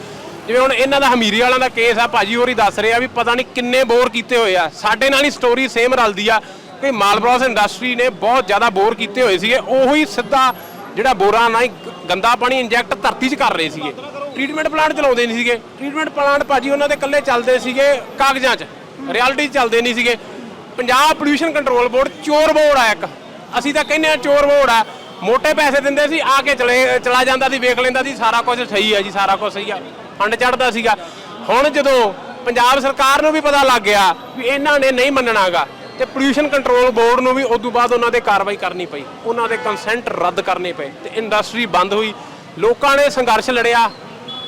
ਜਿਵੇਂ ਹੁਣ ਇਹਨਾਂ ਦਾ ਹਮੀਰੀ ਵਾਲਿਆਂ ਦਾ ਕੇਸ ਆ, ਭਾਜੀ ਹੋਰੀ ਦੱਸ ਰਹੇ ਆ ਵੀ ਪਤਾ ਨਹੀਂ ਕਿੰਨੇ ਬੋਰ ਕੀਤੇ ਹੋਏ ਆ। ਸਾਡੇ ਨਾਲ ਹੀ ਸਟੋਰੀ ਸੇਮ ਰਲਦੀ ਆ ਕਿ ਮਾਲਬਰੋਸ ਇੰਡਸਟਰੀ ਨੇ ਬਹੁਤ ਜ਼ਿਆਦਾ ਬੋਰ ਕੀਤੇ ਹੋਏ ਸੀਗੇ, ਉਹੀ ਸਿੱਧਾ ਜਿਹੜਾ ਬੋਰਾਂ ਨਾਲ ਹੀ ਗੰਦਾ ਪਾਣੀ ਇੰਜੈਕਟ ਧਰਤੀ 'ਚ ਕਰ ਰਹੇ ਸੀਗੇ। ਟ੍ਰੀਟਮੈਂਟ ਪਲਾਂਟ ਚਲਾਉਂਦੇ ਨਹੀਂ ਸੀਗੇ। ਟ੍ਰੀਟਮੈਂਟ ਪਲਾਂਟ ਭਾਜੀ ਉਹਨਾਂ ਦੇ ਇਕੱਲੇ ਚੱਲਦੇ ਸੀਗੇ ਕਾਗਜ਼ਾਂ 'ਚ। ਰਿਐਲਿਟੀ ਚੱਲਦੇ ਨਹੀਂ ਸੀਗੇ। ਪੰਜਾਬ ਪੋਲਿਊਸ਼ਨ ਕੰਟਰੋਲ ਬੋਰਡ ਚੋਰ ਬੋਰਡ ਆ ਇੱਕ। ਅਸੀਂ ਤਾਂ ਕਹਿੰਦੇ ਆ ਚੋਰ ਬੋਰਡ ਆ। ਮੋٹے ਪੈਸੇ ਦਿੰਦੇ ਸੀ, ਆ ਕੇ ਚਲੇ ਚਲਾ ਜਾਂਦਾ ਸੀ, ਵੇਖ ਲੈਂਦਾ ਸੀ, ਸਾਰਾ ਕੁਝ ਸਹੀ ਹੈ ਜੀ, ਸਾਰਾ ਕੁਝ ਸਹੀ ਆ। ਫੰਡ ਚੜਦਾ ਸੀਗਾ। ਹੁਣ ਜਦੋਂ ਪੰਜਾਬ ਸਰਕਾਰ ਨੂੰ ਵੀ ਪਤਾ ਲੱਗ ਗਿਆ ਵੀ ਇਹਨਾਂ ਨੇ ਨਹੀਂ ਮੰਨਣਾਗਾ, ਤੇ ਪੋਲਿਊਸ਼ਨ ਕੰਟਰੋਲ ਬੋਰਡ ਨੂੰ ਵੀ ਉਦੋਂ ਬਾਅਦ ਉਹਨਾਂ ਦੇ ਕਾਰਵਾਈ ਕਰਨੀ ਪਈ। ਉਹਨਾਂ ਦੇ ਕੰਸੈਂਟ ਰੱਦ ਕਰਨੇ ਪਏ, ਤੇ ਇੰਡਸਟਰੀ ਬੰਦ ਹੋਈ। ਲੋਕਾਂ ਨੇ ਸੰਘਰਸ਼ ਲੜਿਆ।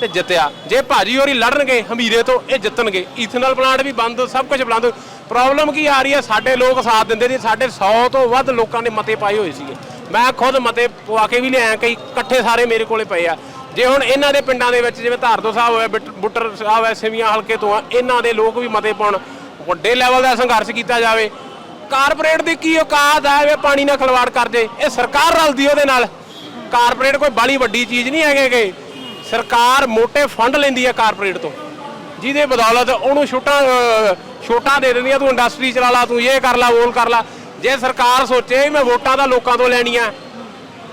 ਤੇ ਜਿੱਤਿਆ। ਜੇ ਭਾਜੀ ਹੋਰੀ ਲੜਨਗੇ, ਹਮੀਰੇ ਤੋਂ ਇਹ ਜਿੱਤਣਗੇ। ਇਥਨਲ ਪਲਾਂਟ ਵੀ ਬੰਦ, ਸਭ ਕੁਝ ਬੰਦ। ਪ੍ਰੋਬਲਮ ਕੀ ਆ ਰਹੀ ਹੈ? ਸਾਡੇ ਲੋਕ ਸਾਥ ਦਿੰਦੇ ਨੇ ਸਾਡੇ 100 ਤੋਂ ਵੱਧ ਲੋਕਾਂ ਨੇ ਮਤੇ ਪਾਏ ਹੋਏ ਸੀਗੇ। ਮੈਂ ਖੁਦ ਮਤੇ ਪਵਾ ਕੇ ਵੀ ਲਿਆਇਆ ਕਈ ਇਕੱਠੇ ਸਾਰੇ ਮੇਰੇ ਕੋਲੇ ਪਏ ਆ। ਜੇ ਹੁਣ ਇਹਨਾਂ ਦੇ ਪਿੰਡਾਂ ਦੇ ਵਿੱਚ, ਜਿਵੇਂ ਧਾਰਦੋ ਸਾਹਿਬ ਹੋਇਆ, ਬਿੱਟ- ਬੁੱਟਰ ਸਾਹਿਬ ਐ ਸਿਵੀਆਂ ਹਲਕੇ ਤੋਂ ਆ, ਇਹਨਾਂ ਦੇ ਲੋਕ ਵੀ ਮਤੇ ਪਾਉਣ। ਵੱਡੇ ਲੈਵਲ ਦਾ ਸੰਘਰਸ਼ ਕੀਤਾ ਜਾਵੇ। ਕਾਰਪੋਰੇਟ ਦੀ ਕੀ ਔਕਾਤ ਹੈ ਵੀ ਪਾਣੀ ਨਾਲ ਖਲਵਾੜ ਕਰ ਜੇ। ਇਹ ਸਰਕਾਰ ਰਲਦੀ ਉਹਦੇ ਨਾਲ। ਕਾਰਪੋਰੇਟ ਕੋਈ ਬਾਲੀ ਵੱਡੀ ਚੀਜ਼ ਨਹੀਂ ਹੈਗੇ ਕਿ ਸਰਕਾਰ ਮੋٹے ਫੰਡ ਲੈਂਦੀ ਹੈ ਕਾਰਪੋਰੇਟ ਤੋਂ। ਜਿਹਦੇ ਬਦੌਲਤ ਉਹਨੂੰ ਛੋਟਾ ਅਹ, ਛੋਟਾਂ ਦੇ ਦਿੰਦੀ ਆ ਤੂੰ ਇੰਡਸਟਰੀ ਚਲਾ ਲਾ ਤੂੰ ਇਹ ਕਰ ਲਾ ਉਹ ਕਰ ਲਾ। ਜੇ ਸਰਕਾਰ ਸੋਚੇ ਮੈਂ ਵੋਟਾਂ ਤਾਂ ਲੋਕਾਂ ਤੋਂ ਲੈਣੀਆਂ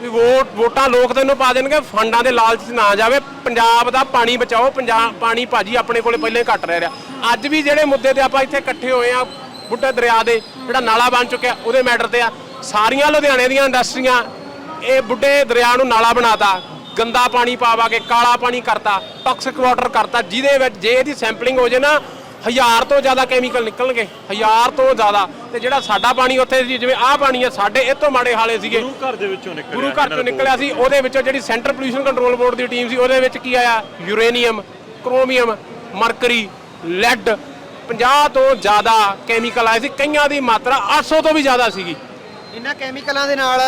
ਵੀ ਵੋਟ ਵੋਟਾਂ ਲੋਕ ਤੈਨੂੰ ਪਾ ਦੇਣਗੇ ਫੰਡਾਂ ਦੇ ਲਾਲਚ 'ਚ ਨਾ ਜਾਵੇ ਪੰਜਾਬ ਦਾ ਪਾਣੀ ਬਚਾਓ ਪੰਜਾਬ ਪਾਣੀ ਭਾਜੀ ਆਪਣੇ ਕੋਲੇ ਪਹਿਲਾਂ ਹੀ ਘਟ ਰਹਿ ਰਿਹਾ। ਅੱਜ ਵੀ ਜਿਹੜੇ ਮੁੱਦੇ ਤੇ ਆਪਾਂ ਇੱਥੇ ਇਕੱਠੇ ਹੋਏ ਆ ਬੁੱਢੇ ਦਰਿਆ ਦੇ ਜਿਹੜਾ ਨਾਲਾ ਬਣ ਚੁੱਕਿਆ ਉਹਦੇ ਮੈਟਰ ਤੇ ਆ। ਸਾਰੀਆਂ ਲੁਧਿਆਣੇ ਦੀਆਂ ਇੰਡਸਟਰੀਆਂ ਇਹ ਬੁੱਢੇ ਦਰਿਆ ਨੂੰ ਨਾਲਾ ਬਣਾਤਾ। ਗੰਦਾ ਪਾਣੀ ਪਾਵਾ ਕੇ ਕਾਲਾ ਪਾਣੀ ਕਰਤਾ ਟਾਕਸਿਕ ਵਾਟਰ ਕਰਤਾ ਜਿਹਦੇ ਵਿੱਚ ਜੇ ਇਹਦੀ ਸੈਂਪਲਿੰਗ ਹੋ ਜੇ ਨਾ ਹਜ਼ਾਰ ਤੋਂ ਜ਼ਿਆਦਾ ਕੈਮੀਕਲ ਨਿਕਲਣਗੇ ਹਜ਼ਾਰ ਤੋਂ ਜ਼ਿਆਦਾ। ਤੇ ਜਿਹੜਾ ਸਾਡਾ ਪਾਣੀ ਉੱਥੇ ਸੀ ਜਿਵੇਂ ਆਹ ਪਾਣੀ ਆ ਸਾਡੇ ਇਹ ਤੋਂ ਮਾੜੇ ਹਾਲੇ ਸੀਗੇ। ਗੁਰੂ ਘਰ ਦੇ ਵਿੱਚੋਂ ਨਿਕਲਿਆ ਗੁਰੂ ਘਰ ਚੋਂ ਨਿਕਲਿਆ ਸੀ ਉਹਦੇ ਵਿੱਚੋਂ ਜਿਹੜੀ ਸੈਂਟਰ ਪੋਲਿਊਸ਼ਨ ਕੰਟਰੋਲ ਬੋਰਡ ਦੀ ਟੀਮ ਸੀ ਉਹਦੇ ਵਿੱਚ ਕੀ ਆਇਆ? ਯੂਰੇਨੀਅਮ ਕ੍ਰੋਮੀਅਮ ਮਰਕਰੀ ਲੈਡ 50 ਤੋਂ ਜ਼ਿਆਦਾ ਕੈਮੀਕਲ ਆਏ ਸੀ ਕਈਆਂ ਦੀ ਮਾਤਰਾ 800 ਤੋਂ ਵੀ ਜ਼ਿਆਦਾ ਸੀਗੀ। ਇਹਨਾਂ ਕੈਮੀਕਲਾਂ ਦੇ ਨਾਲ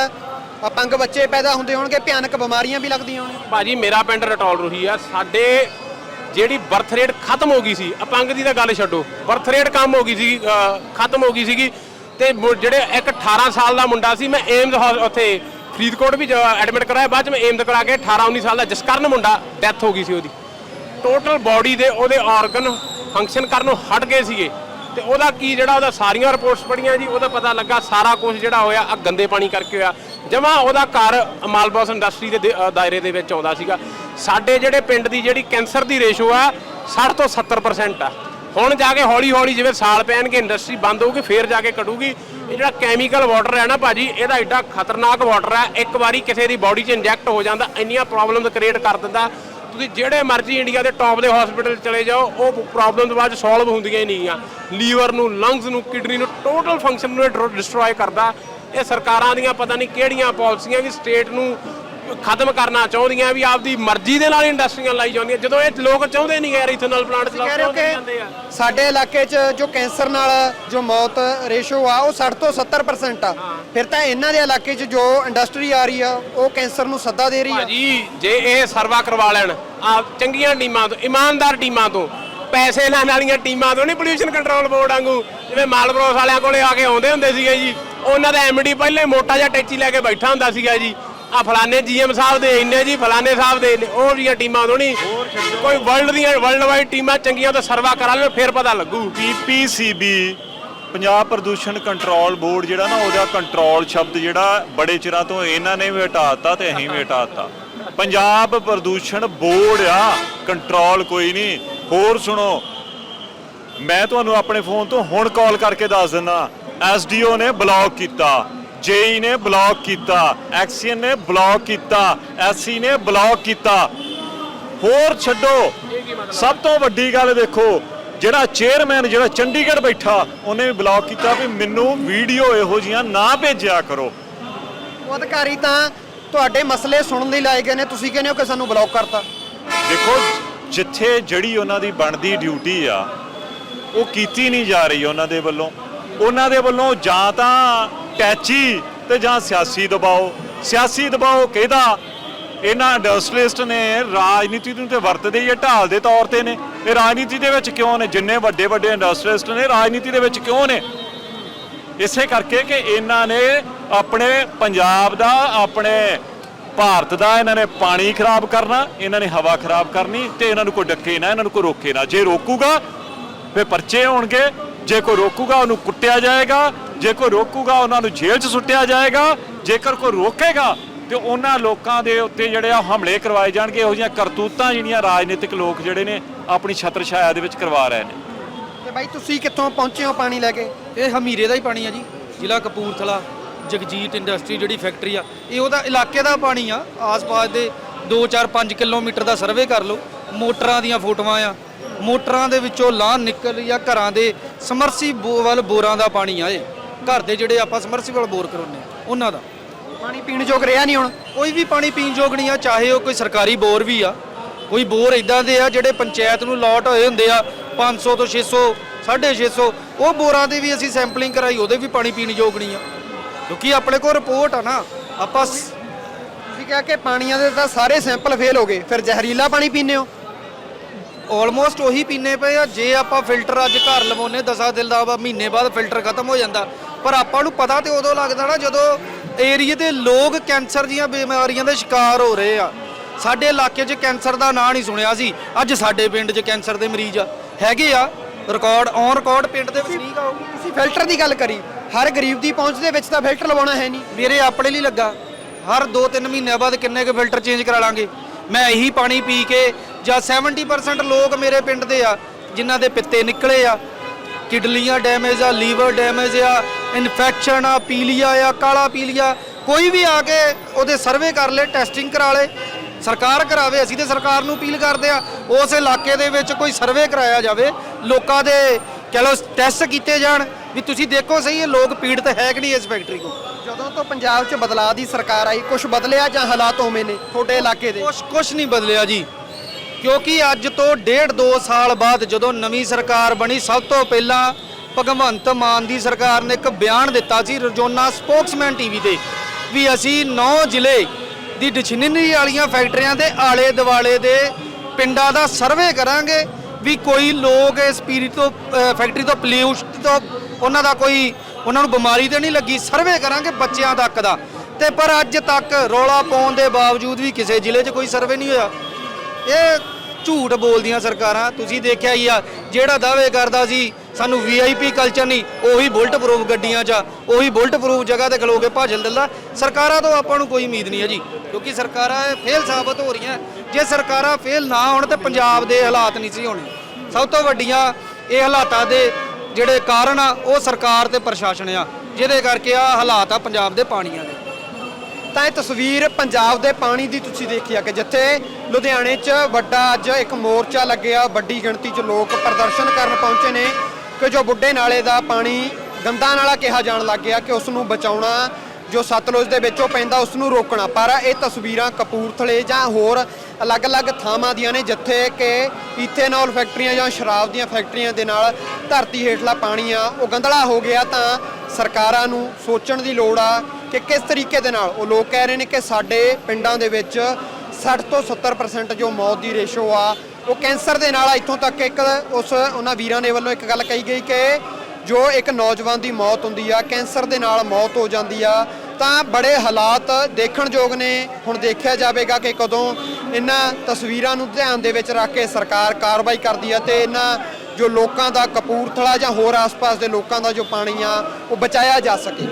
ਅਪੰਗ ਬੱਚੇ ਪੈਦਾ ਹੁੰਦੇ ਹੋਣਗੇ, ਭਿਆਨਕ ਬਿਮਾਰੀਆਂ ਵੀ ਲੱਗਦੀਆਂ ਹੋਣਗੀਆਂ। ਭਾਜੀ, ਮੇਰਾ ਪਿੰਡ ਰਟੌਲ ਰੋਹੀ ਆ। ਸਾਡੇ ਜਿਹੜੀ ਬਰਥ ਰੇਟ ਖਤਮ ਹੋ ਗਈ ਸੀ, ਅਪੰਗ ਦੀ ਤਾਂ ਗੱਲ ਛੱਡੋ। ਬਰਥ ਰੇਟ ਕੰਮ ਹੋ ਗਈ ਸੀ ਖਤਮ ਹੋ ਗਈ ਸੀਗੀ। ਤੇ ਜਿਹੜੇ ਇੱਕ 18 ਸਾਲ ਦਾ ਮੁੰਡਾ ਸੀ, ਮੈਂ ਏਮਜ਼ ਹੌਸ- ਉੱਥੇ ਫਰੀਦਕੋਟ ਵੀ ਐਡਮਿਟ ਕਰਾਇਆ। ਬਾਅਦ ਚ ਮੈਂ ਏਮਜ਼ ਕਰਾ ਕੇ 18 19 ਸਾਲ ਦਾ ਜਸਕਰਨ ਮੁੰਡਾ ਡੈਥ ਹੋ ਗਈ ਸੀ ਉਹਦੀ। ਟੋਟਲ ਬਾਡੀ ਦੇ ਉਹਦੇ ਆਰਗਨ ਫੰਕਸ਼ਨ ਕਰਨੋਂ ਹਟ ਗਏ ਸੀਗੇ। ਤੇ ਉਹਦਾ ਕੀ ਜਿਹੜਾ ਉਹਦਾ ਸਾਰੀਆਂ ਰਿਪੋਰਟਸ ਪੜੀਆਂ ਜੀ, ਉਹਦਾ ਪਤਾ ਲੱਗਾ ਸਾਰਾ ਕੁਝ ਜਿਹੜਾ ਹੋਇਆ ਆ ਗੰਦੇ ਪਾਣੀ ਕਰਕੇ ਹੋਇਆ। ਜਮਾ ਉਹਦਾ ਘਰ ਮਾਲਬੋਸ ਇੰਡਸਟਰੀ ਦੇ ਦੇ- ਦਾਇਰੇ ਦੇ ਵਿੱਚ ਆਉਂਦਾ ਸੀਗਾ। ਸਾਡੇ ਜਿਹੜੇ ਪਿੰਡ ਦੀ ਜਿਹੜੀ ਕੈਂਸਰ ਦੀ ਰੇਸ਼ੋ ਆ 60 ਤੋਂ 70% ਆ। ਹੁਣ ਜਾ ਕੇ ਹੌਲੀ ਹੌਲੀ ਜਿਵੇਂ ਸਾਲ ਪੈਣਗੇ, ਇੰਡਸਟਰੀ ਬੰਦ ਹੋਊਗੀ, ਫੇਰ ਜਾ ਕੇ ਕਟੂਗੀ ਇਹ ਜਿਹੜਾ ਕੈਮੀਕਲ ਵਾਟਰ ਹੈ ਨਾ ਭਾਜੀ, ਇਹਦਾ ਐਡਾ ਖਤਰਨਾਕ ਵਾਟਰ ਹੈ ਇੱਕ ਵਾਰੀ ਕਿਸੇ ਦੀ ਬਾਡੀ 'ਚ ਇੰਜੈਕਟ ਹੋ ਜਾਂਦਾ, ਇੰਨੀਆਂ ਪ੍ਰੋਬਲਮਸ ਕ੍ਰੀਏਟ ਕਰ ਦਿੰਦਾ। ਤੁਸੀਂ ਜਿਹੜੇ ਮਰਜ਼ੀ ਇੰਡੀਆ ਦੇ ਟੌਪ ਦੇ ਹਸਪੀਟਲ ਚਲੇ ਜਾਓ, ਉਹ ਪ੍ਰੋਬਲਮ ਤੋਂ ਬਾਅਦ ਸੋਲਵ ਹੁੰਦੀਆਂ ਹੀ ਨਹੀਂ ਆ। ਲੀਵਰ ਨੂੰ ਲੰਗਸ ਨੂੰ ਕਿਡਨੀ ਨੂੰ ਟੋਟਲ ਫੰਕਸ਼ਨ ਨੂੰ ਡਿਸਟਰੋਏ ਕਰਦਾ। ਇਹ ਸਰਕਾਰਾਂ ਦੀਆਂ ਪਤਾ ਨਹੀਂ ਕਿਹੜੀਆਂ ਪਾਲਿਸੀਆਂ ਵੀ ਸਟੇਟ ਨੂੰ ਖਤਮ ਕਰਨਾ ਚਾਹੁੰਦੀਆਂ ਵੀ ਆਪਦੀ ਮਰਜ਼ੀ ਦੇ ਨਾਲ ਇੰਡਸਟਰੀਆਂ ਲਾਈ ਜਾਂਦੀਆਂ। ਜਦੋਂ ਇਹ ਲੋਕ ਚਾਹੁੰਦੇ ਨਹੀਂ ਯਾਰ ਇਥਨਲ ਪਲਾਂਟ ਚਲਾਉਣਾ ਜਾਂਦੇ ਆ। ਸਾਡੇ ਇਲਾਕੇ 'ਚ ਜੋ ਕੈਂਸਰ ਨਾਲ ਜੋ ਮੌਤ ਰੇਸ਼ੋ ਆ ਉਹ 60 ਤੋਂ 70% ਆ। ਫਿਰ ਤਾਂ ਇਹਨਾਂ ਦੇ ਇਲਾਕੇ 'ਚ ਜੋ ਇੰਡਸਟਰੀ ਆ ਰਹੀ ਆ ਉਹ ਕੈਂਸਰ ਨੂੰ ਸੱਦਾ ਦੇ ਰਹੀ ਆ। ਭਾਜੀ ਜੇ ਇਹ ਸਰਵਾ ਕਰਵਾ ਲੈਣ ਆ ਚੰਗੀਆਂ ਟੀਮਾਂ ਤੋਂ ਇਮਾਨਦਾਰ ਟੀਮਾਂ ਤੋਂ ਪੈਸੇ ਲੈਣ ਵਾਲੀਆਂ ਟੀਮਾਂ ਤੋਂ ਨਹੀਂ ਪੋਲੂਸ਼ਨ ਕੰਟਰੋਲ ਬੋਰਡ ਵਾਂਗੂ। ਜਿਵੇਂ ਮਾਲਬਰੋਸ ਵਾਲਿਆਂ ਕੋਲੇ ਆ ਕੇ ਆਉਂਦੇ ਹੁੰਦੇ ਸੀਗੇ ਜੀ ਉਹਨਾਂ ਦਾ ਐਮਡੀ ਪਹਿਲੇ ਮੋਟਾ ਜਿਹਾ ਟੈਚੀ ਲੈ ਕੇ ਬੈਠਾ ਹੁੰਦਾ ਸੀਗਾ ਜੀ। ਆ ਫਲਾਣੇ ਜੀਐਮ ਸਾਹਿਬ ਦੇ ਇੰਨੇ ਜੀ ਫਲਾਣੇ ਸਾਹਿਬ ਦੇ ਇੰਨੇ, ਉਹ ਜੀਆਂ ਟੀਮਾਂ ਤੋਂ ਨਹੀਂ। ਕੋਈ ਵਰਲਡ ਦੀਆਂ ਵਰਲਡ ਵਾਈਡ ਟੀਮਾਂ ਚੰਗੀਆਂ ਤੋਂ ਸਰਵਾ ਕਰਾ ਲੈਣ ਫਿਰ ਪਤਾ ਲੱਗੂ। ਪੀਪੀਸੀਬੀ ਪੰਜਾਬ ਪ੍ਰਦੂਸ਼ਣ ਕੰਟਰੋਲ ਬੋਰਡ ਜਿਹੜਾ ਨਾ ਉਹਦਾ ਕੰਟਰੋਲ ਸ਼ਬਦ ਜਿਹੜਾ ਬੜੇ ਚਿਰਾਂ ਤੋਂ ਇਹਨਾਂ ਨੇ ਵੀ ਹਟਾਤਾ ਤੇ ਅਸੀਂ ਵੀ ਹਟਾਤਾ। ਪੰਜਾਬ ਪ੍ਰਦੂਸ਼ਣ ਬੋਰਡ ਆ ਕੰਟਰੋਲ ਕੋਈ ਨਹੀਂ। ਹੋਰ ਸੁਣੋ। ਮੈਂ ਤੁਹਾਨੂੰ ਆਪਣੇ ਫੋਨ ਤੋਂ ਹੁਣ ਕਾਲ ਕਰਕੇ ਦੱਸ ਦਿੰਦਾ ਐਸਡੀਓ ਨੇ ਬਲੌਕ ਕੀਤਾ ਜੇਈ ਨੇ ਬਲੌਕ ਕੀਤਾ ਐਕਸੀਅਨ ਨੇ ਬਲੌਕ ਕੀਤਾ ਐਸਸੀ ਨੇ ਬਲੌਕ ਕੀਤਾ। ਹੋਰ ਛੱਡੋ। ਸਭ ਤੋਂ ਵੱਡੀ ਗੱਲ ਦੇਖੋ ਜਿਹੜਾ ਚੇਅਰਮੈਨ ਜਿਹੜਾ ਚੰਡੀਗੜ੍ਹ ਬੈਠਾ ਉਹਨੇ ਵੀ ਬਲੌਕ ਕੀਤਾ ਵੀ ਮੈਨੂੰ ਵੀਡੀਓ ਇਹੋ ਜੀਆਂ ਨਾ ਭੇਜਿਆ ਕਰੋ। ਉਹ ਅਧਿਕਾਰੀ ਤਾਂ ਤੁਹਾਡੇ ਮਸਲੇ ਸੁਣਨ ਲਈ ਲਾਏ ਗਏ ਨੇ ਤੁਸੀਂ ਕਹਿੰਦੇ ਹੋ ਕਿ ਸਾਨੂੰ ਬਲੌਕ ਕਰਤਾ। ਦੇਖੋ ਜਿੱਥੇ ਜਿਹੜੀ ਉਹਨਾਂ ਦੀ ਬਣਦੀ ਡਿਊਟੀ ਆ, ਉਹ ਕੀਤੀ ਨਹੀਂ ਜਾ ਰਹੀ ਉਹਨਾਂ ਦੇ ਵੱਲੋਂ। ਉਹਨਾਂ ਦੇ ਵੱਲੋਂ ਜਾਂ ਤਾਂ ਟੈਚੀ ਤੇ ਜਾਂ ਸਿਆਸੀ ਦਬਾਓ। ਸਿਆਸੀ ਦਬਾਓ ਕਿਹਦਾ? ਇਹਨਾਂ ਇੰਡਸਟਰੀਲਿਸਟ ਨੇ ਰਾਜਨੀਤੀ ਨੂੰ ਤੇ ਵਰਤਦੇ ਹੀ ਇਹ ਢਾਲ ਦੇ ਤੌਰ ਤੇ ਨੇ। ਇਹ ਰਾਜਨੀਤੀ ਦੇ ਵਿੱਚ ਕਿਉਂ ਨੇ? ਜਿੰਨੇ ਵੱਡੇ ਵੱਡੇ ਇੰਡਸਟਰੀਲਿਸਟ ਨੇ, ਰਾਜਨੀਤੀ ਦੇ ਵਿੱਚ ਕਿਉਂ ਨੇ? ਇਸੇ ਕਰਕੇ ਕਿ ਇਹਨਾਂ ਨੇ ਆਪਣੇ ਪੰਜਾਬ ਦਾ, ਆਪਣੇ ਭਾਰਤ ਦਾ ਇਹਨਾਂ ਨੇ ਪਾਣੀ ਖਰਾਬ ਕਰਨਾ ਇਹਨਾਂ ਨੇ ਹਵਾ ਖਰਾਬ ਕਰਨੀ ਤੇ ਇਹਨਾਂ ਨੂੰ ਕੋਈ ਡੱਕੇ ਨਾ ਇਹਨਾਂ ਨੂੰ ਕੋਈ ਰੋਕੇ ਨਾ। ਜੇ ਰੋਕੂਗਾ ਫਿਰ ਪਰਚੇ ਹੋਣਗੇ। ਜੇ ਕੋਈ ਰੋਕੂਗਾ ਉਹਨੂੰ ਕੁੱਟਿਆ ਜਾਏਗਾ। ਜੇ ਕੋਈ ਰੋਕੂਗਾ ਉਹਨਾਂ ਨੂੰ ਜੇਲ੍ਹ 'ਚ ਸੁੱਟਿਆ ਜਾਏਗਾ। ਜੇਕਰ ਕੋਈ ਰੋਕੇਗਾ ਤੇ ਉਹਨਾਂ ਲੋਕਾਂ ਦੇ ਉੱਤੇ ਜਿਹੜੇ ਆ ਹਮਲੇ ਕਰਵਾਏ ਜਾਣਗੇ। ਇਹੋ ਜਿਹੀਆਂ ਕਰਤੂਤਾਂ ਜਿਹੜੀਆਂ ਰਾਜਨੀਤਿਕ ਲੋਕ ਜਿਹੜੇ ਨੇ ਆਪਣੀ ਛਤਰ ਛਾਇਆ ਦੇ ਵਿੱਚ ਕਰਵਾ ਰਹੇ ਨੇ। ਤੇ ਬਾਈ ਤੁਸੀਂ ਕਿੱਥੋਂ ਪਹੁੰਚੇ ਹੋ ਪਾਣੀ ਲੈ ਕੇ? ਇਹ ਹਮੀਰੇ ਦਾ ਹੀ ਪਾਣੀ ਆ ਜੀ ਜ਼ਿਲ੍ਹਾ ਕਪੂਰਥਲਾ। ਜਗਜੀਤ ਇੰਡਸਟਰੀ ਜਿਹੜੀ ਫੈਕਟਰੀ ਆ ਇਹ ਉਹਦਾ ਇਲਾਕੇ ਦਾ ਪਾਣੀ ਆ ਆਸ-ਪਾਸ ਦੇ 2-4-5 ਕਿਲੋਮੀਟਰ ਦਾ ਸਰਵੇ ਕਰ ਲਓ ਮੋਟਰਾਂ ਦੀਆਂ ਫੋਟੋਆਂ ਆ ਮੋਟਰਾਂ ਦੇ ਵਿੱਚੋਂ ਲਾਹ ਨਿਕਲ ਜਾਂ ਘਰਾਂ ਦੇ ਸਮਰਸੀਬਲ ਬੋਰਾਂ ਦਾ ਪਾਣੀ ਆ ਇਹ। ਘਰ ਦੇ ਜਿਹੜੇ ਆਪਾਂ ਸਮਰਸੀਬਲ ਬੋਰ ਕਰਾਉਂਦੇ ਆ ਉਹਨਾਂ ਦਾ। ਪਾਣੀ ਪੀਣ ਯੋਗ ਰਿਹਾ ਨਹੀਂ ਹੁਣ? ਕੋਈ ਵੀ ਪਾਣੀ ਪੀਣ ਯੋਗ ਨਹੀਂ ਆ ਚਾਹੇ ਉਹ ਕੋਈ ਸਰਕਾਰੀ ਬੋਰ ਵੀ ਆ। ਕੋਈ ਬੋਰ ਇਦਾਂ ਦੇ ਆ ਜਿਹੜੇ ਪੰਚਾਇਤ ਨੂੰ ਲੋਟ ਹੋਏ ਹੁੰਦੇ ਆ 500 ਤੋਂ 600 650 ਉਹ ਬੋਰਾਂ ਦੇ ਵੀ ਅਸੀਂ ਸੈਂਪਲਿੰਗ ਕਰਾਈ ਉਹਦੇ ਵੀ ਪਾਣੀ ਪੀਣ ਯੋਗ ਨਹੀਂ ਆ। ਕਿਉਂਕਿ ਆਪਣੇ ਕੋਲ ਰਿਪੋਰਟ ਆ ਨਾ ਆਪਾਂ ਸ- ਤੁਸੀਂ ਕਿਹਾ ਕਿ ਪਾਣੀਆਂ ਦੇ ਤਾਂ ਸਾਰੇ ਸੈਂਪਲ ਫੇਲ ਹੋ ਗਏ ਫਿਰ ਜ਼ਹਿਰੀਲਾ ਪਾਣੀ ਪੀਂਦੇ ਹੋ। ਆਲਮੋਸਟ ਉਹੀ ਪੀਨੇ ਪਏ ਆ ਜੇ ਆਪਾਂ ਫਿਲਟਰ ਅੱਜ ਘਰ ਲਵਾਉਨੇ 10 ਦਿਨ ਦਾ ਵਾ, ਮਹੀਨੇ ਬਾਅਦ ਫਿਲਟਰ ਖਤਮ ਹੋ ਜਾਂਦਾ। ਪਰ ਆਪਾਂ ਨੂੰ ਪਤਾ ਤੇ ਉਦੋਂ ਲੱਗਦਾ ਨਾ ਜਦੋਂ ਏਰੀਏ ਦੇ ਲੋਕ ਕੈਂਸਰ ਦੀਆਂ ਬਿਮਾਰੀਆਂ ਦੇ ਸ਼ਿਕਾਰ ਹੋ ਰਹੇ ਆ। ਸਾਡੇ ਇਲਾਕੇ 'ਚ ਕੈਂਸਰ ਦਾ ਨਾਂ ਨਹੀਂ ਸੁਣਿਆ ਸੀ। ਅੱਜ ਸਾਡੇ ਪਿੰਡ 'ਚ ਕੈਂਸਰ ਦੇ ਮਰੀਜ਼ ਆ। ਹੈਗੇ ਆ ਰਿਕਾਰਡ ਔਨ ਰਿਕਾਰਡ ਪਿੰਡ ਦੇ ਵਸਨੀਕ ਆ ਉਹ ਤੁਸੀਂ ਫਿਲਟਰ ਦੀ ਗੱਲ ਕਰੀ। ਹਰ ਗਰੀਬ ਦੀ ਪਹੁੰਚ ਦੇ ਵਿੱਚ ਤਾਂ ਫਿਲਟਰ ਲਵਾਉਣਾ ਹੈ ਨਹੀਂ। ਮੇਰੇ ਆਪਣੇ ਲਈ ਲੱਗਾ। ਹਰ 2-3 ਮਹੀਨਿਆਂ ਬਾਅਦ ਕਿੰਨੇ ਕੁ ਫਿਲਟਰ ਚੇਂਜ ਕਰਾ ਲਾਂਗੇ। ਮੈਂ ਇਹੀ ਪਾਣੀ ਪੀ ਕੇ ਜਾਂ 70% ਲੋਕ ਮੇਰੇ ਪਿੰਡ ਦੇ ਆ, ਜਿਨ੍ਹਾਂ ਦੇ ਪਿੱਤੇ ਨਿਕਲੇ ਆ। ਕਿਡਲੀਆਂ ਡੈਮੇਜ ਆ, ਲੀਵਰ ਡੈਮੇਜ ਆ ਇਨਫੈਕਸ਼ਨ ਆ, ਪੀਲੀਆ ਆ, ਕਾਲਾ ਪੀਲੀਆ। ਕੋਈ ਵੀ ਆ ਕੇ ਉਹਦੇ ਸਰਵੇ ਕਰ ਲੇ ਟੈਸਟਿੰਗ ਕਰਾ ਲੇ। ਸਰਕਾਰ ਕਰਾਵੇ, ਅਸੀਂ ਤੇ ਸਰਕਾਰ ਨੂੰ ਅਪੀਲ ਕਰਦੇ ਆ। ਉਸ ਇਲਾਕੇ ਦੇ ਵਿੱਚ ਕੋਈ ਸਰਵੇ ਕਰਾਇਆ ਜਾਵੇ, ਲੋਕਾਂ ਦੇ ਕਹ ਲਓ ਟੈਸਟ ਕੀਤੇ ਜਾਣ। ਵੀ ਤੁਸੀਂ ਦੇਖੋ ਸਹੀ ਇਹ ਲੋਕ ਪੀੜਤ ਹੈ ਕਿ ਨਹੀਂ ਇਸ ਫੈਕਟਰੀ ਕੋਲ? ਜਦੋਂ ਤੋਂ ਪੰਜਾਬ 'ਚ ਬਦਲਾਅ ਦੀ ਸਰਕਾਰ ਆਈ ਕੁਝ ਬਦਲਿਆ ਜਾਂ ਹਾਲਾਤ ਉਵੇਂ ਨੇ ਤੁਹਾਡੇ ਇਲਾਕੇ ਦੇ? ਕੁਛ ਕੁਛ ਨਹੀਂ ਬਦਲਿਆ ਜੀ। ਕਿਉਂਕਿ ਅੱਜ ਤੋਂ ਡੇਢ ਦੋ ਸਾਲ ਬਾਅਦ ਜਦੋਂ ਨਵੀਂ ਸਰਕਾਰ ਬਣੀ ਸਭ ਤੋਂ ਪਹਿਲਾਂ ਭਗਵੰਤ ਮਾਨ ਦੀ ਸਰਕਾਰ ਨੇ ਇੱਕ ਬਿਆਨ ਦਿੱਤਾ ਸੀ ਰੋਜ਼ਾਨਾ ਸਪੋਕਸਮੈਨ ਟੀਵੀ ਤੇ ਵੀ ਅਸੀਂ 9 ਜ਼ਿਲ੍ਹੇ ਦੀ ਡਿਸ਼ਨਰੀ ਵਾਲੀਆਂ ਫੈਕਟਰੀਆਂ ਦੇ ਆਲੇ ਦਿਵਾਲੇ ਦੇ ਪਿੰਡਾਂ ਦਾ ਸਰਵੇ ਕਰਾਂਗੇ। ਵੀ ਕੋਈ ਲੋਕ ਇਸ ਪੀਰੀ ਤੋਂ ਫੈਕਟਰੀ ਤੋਂ ਪੋਲਿਊਸ਼ਨ ਤੋਂ ਉਹਨਾਂ ਦਾ ਕੋਈ, ਉਹਨਾਂ ਨੂੰ ਬਿਮਾਰੀ ਤੇ ਨਹੀਂ ਲੱਗੀ, ਸਰਵੇ ਕਰਾਂਗੇ ਬੱਚਿਆਂ ਤੱਕ ਦਾ। ਤੇ ਪਰ ਅੱਜ ਤੱਕ ਰੌਲਾ ਪਾਉਣ ਦੇ ਬਾਵਜੂਦ ਵੀ ਕਿਸੇ ਜ਼ਿਲ੍ਹੇ 'ਚ ਕੋਈ ਸਰਵੇ ਨਹੀਂ ਹੋਇਆ। ਇਹ ਝੂਠ ਬੋਲਦੀਆਂ ਸਰਕਾਰਾਂ, ਤੁਸੀਂ ਦੇਖਿਆ ਹੀ ਆ, ਜਿਹੜਾ ਦਾਅਵੇ ਕਰਦਾ ਸੀ ਸਾਨੂੰ ਵੀਆਈਪੀ ਕਲਚਰ ਨਹੀਂ ਉਹੀ ਬੁਲਟ ਪ੍ਰੂਫ ਗੱਡੀਆਂ 'ਚ ਆ, ਉਹੀ ਬੁਲਟ ਪ੍ਰੂਫ ਜਗ੍ਹਾ ਤੇ ਖਲੋ ਕੇ ਭਾਜਣ ਦਿੰਦਾ। ਸਰਕਾਰਾਂ ਤੋਂ ਆਪਾਂ ਨੂੰ ਕੋਈ ਉਮੀਦ ਨਹੀਂ ਹੈ ਜੀ ਕਿਉਂਕਿ ਸਰਕਾਰਾਂ ਫੇਲ ਸਾਬਤ ਹੋ ਰਹੀਆਂ। ਜੇ ਸਰਕਾਰਾਂ ਫੇਲ ਨਾ ਹੋਣ ਤੇ ਪੰਜਾਬ ਦੇ ਹਾਲਾਤ ਨਹੀਂ ਸੀ ਹੋਣੇ। ਸਭ ਤੋਂ ਵੱਡੀਆਂ ਇਹ ਹਾਲਾਤਾਂ ਦੇ ਜਿਹੜੇ ਕਾਰਨ ਆ ਉਹ ਸਰਕਾਰ ਤੇ ਪ੍ਰਸ਼ਾਸਨ ਆ ਜਿਹਦੇ ਕਰਕੇ ਆ ਹਾਲਾਤ ਆ ਪੰਜਾਬ ਦੇ ਪਾਣੀਆਂ ਦੇ। ਤਾਂ ਇਹ ਤਸਵੀਰ ਪੰਜਾਬ ਦੇ ਪਾਣੀ ਦੀ ਤੁਸੀਂ ਦੇਖੀ ਆ ਕਿ ਜਿੱਥੇ ਲੁਧਿਆਣੇ 'ਚ ਵੱਡਾ ਅੱਜ ਇੱਕ ਮੋਰਚਾ ਲੱਗਿਆ ਵੱਡੀ ਗਿਣਤੀ 'ਚ ਲੋਕ ਪ੍ਰਦਰਸ਼ਨ ਕਰਨ ਪਹੁੰਚੇ ਨੇ। ਕਿ ਜੋ ਬੁੱਢੇ ਨਾਲੇ ਦਾ ਪਾਣੀ ਗੰਦਾ ਨਾਲਾ ਕਿਹਾ ਜਾਣ ਲੱਗ ਗਿਆ ਕਿ ਉਸ ਨੂੰ ਬਚਾਉਣਾ ਜੋ ਸਤਲੁਜ ਦੇ ਵਿੱਚੋਂ ਪੈਂਦਾ ਉਸ ਨੂੰ ਰੋਕਣਾ। ਪਰ ਇਹ ਤਸਵੀਰਾਂ ਕਪੂਰਥਲੇ ਜਾਂ ਹੋਰ ਅਲੱਗ-ਅਲੱਗ ਥਾਵਾਂ ਦੀਆਂ ਨੇ ਜਿੱਥੇ ਕਿ ਈਥੇਨੋਲ ਫੈਕਟਰੀਆਂ ਜਾਂ ਸ਼ਰਾਬ ਦੀਆਂ ਫੈਕਟਰੀਆਂ ਦੇ ਨਾਲ ਧਰਤੀ ਹੇਠਲਾ ਪਾਣੀ ਆ, ਉਹ ਗੰਦਲਾ ਹੋ ਗਿਆ ਤਾਂ ਸਰਕਾਰਾਂ ਨੂੰ ਸੋਚਣ ਦੀ ਲੋੜ ਆ ਕਿ ਕਿਸ ਤਰੀਕੇ ਦੇ ਨਾਲ। ਉਹ ਲੋਕ ਕਹਿ ਰਹੇ ਨੇ ਕਿ ਸਾਡੇ ਪਿੰਡਾਂ ਦੇ ਵਿੱਚ 60 ਤੋਂ 70% ਜੋ ਮੌਤ ਦੀ ਰੇਸ਼ੋ ਆ ਉਹ ਕੈਂਸਰ ਦੇ ਨਾਲ ਇੱਥੋਂ ਤੱਕ ਇੱਕ ਉਸ ਉਹਨਾਂ ਵੀਰਾਂ ਦੇ ਵੱਲੋਂ ਇੱਕ ਗੱਲ ਕਹੀ ਗਈ ਕਿ ਜੋ ਇੱਕ ਨੌਜਵਾਨ ਦੀ ਮੌਤ ਹੁੰਦੀ ਆ, ਕੈਂਸਰ ਦੇ ਨਾਲ ਮੌਤ ਹੋ ਜਾਂਦੀ ਆ, ਤਾਂ ਬੜੇ ਹਾਲਾਤ ਦੇਖਣਯੋਗ ਨੇ। ਹੁਣ ਦੇਖਿਆ ਜਾਵੇਗਾ ਕਿ ਕਦੋਂ ਇਹਨਾਂ ਤਸਵੀਰਾਂ ਨੂੰ ਧਿਆਨ ਦੇ ਵਿੱਚ ਰੱਖ ਕੇ ਸਰਕਾਰ ਕਾਰਵਾਈ ਕਰਦੀ ਆ ਤੇ ਇਹਨਾਂ ਜੋ ਲੋਕਾਂ ਦਾ ਕਪੂਰਥਲਾ ਜਾਂ ਹੋਰ ਆਸ-ਪਾਸ ਦੇ ਲੋਕਾਂ ਦਾ ਜੋ ਪਾਣੀ ਆ, ਉਹ ਬਚਾਇਆ ਜਾ ਸਕੇ।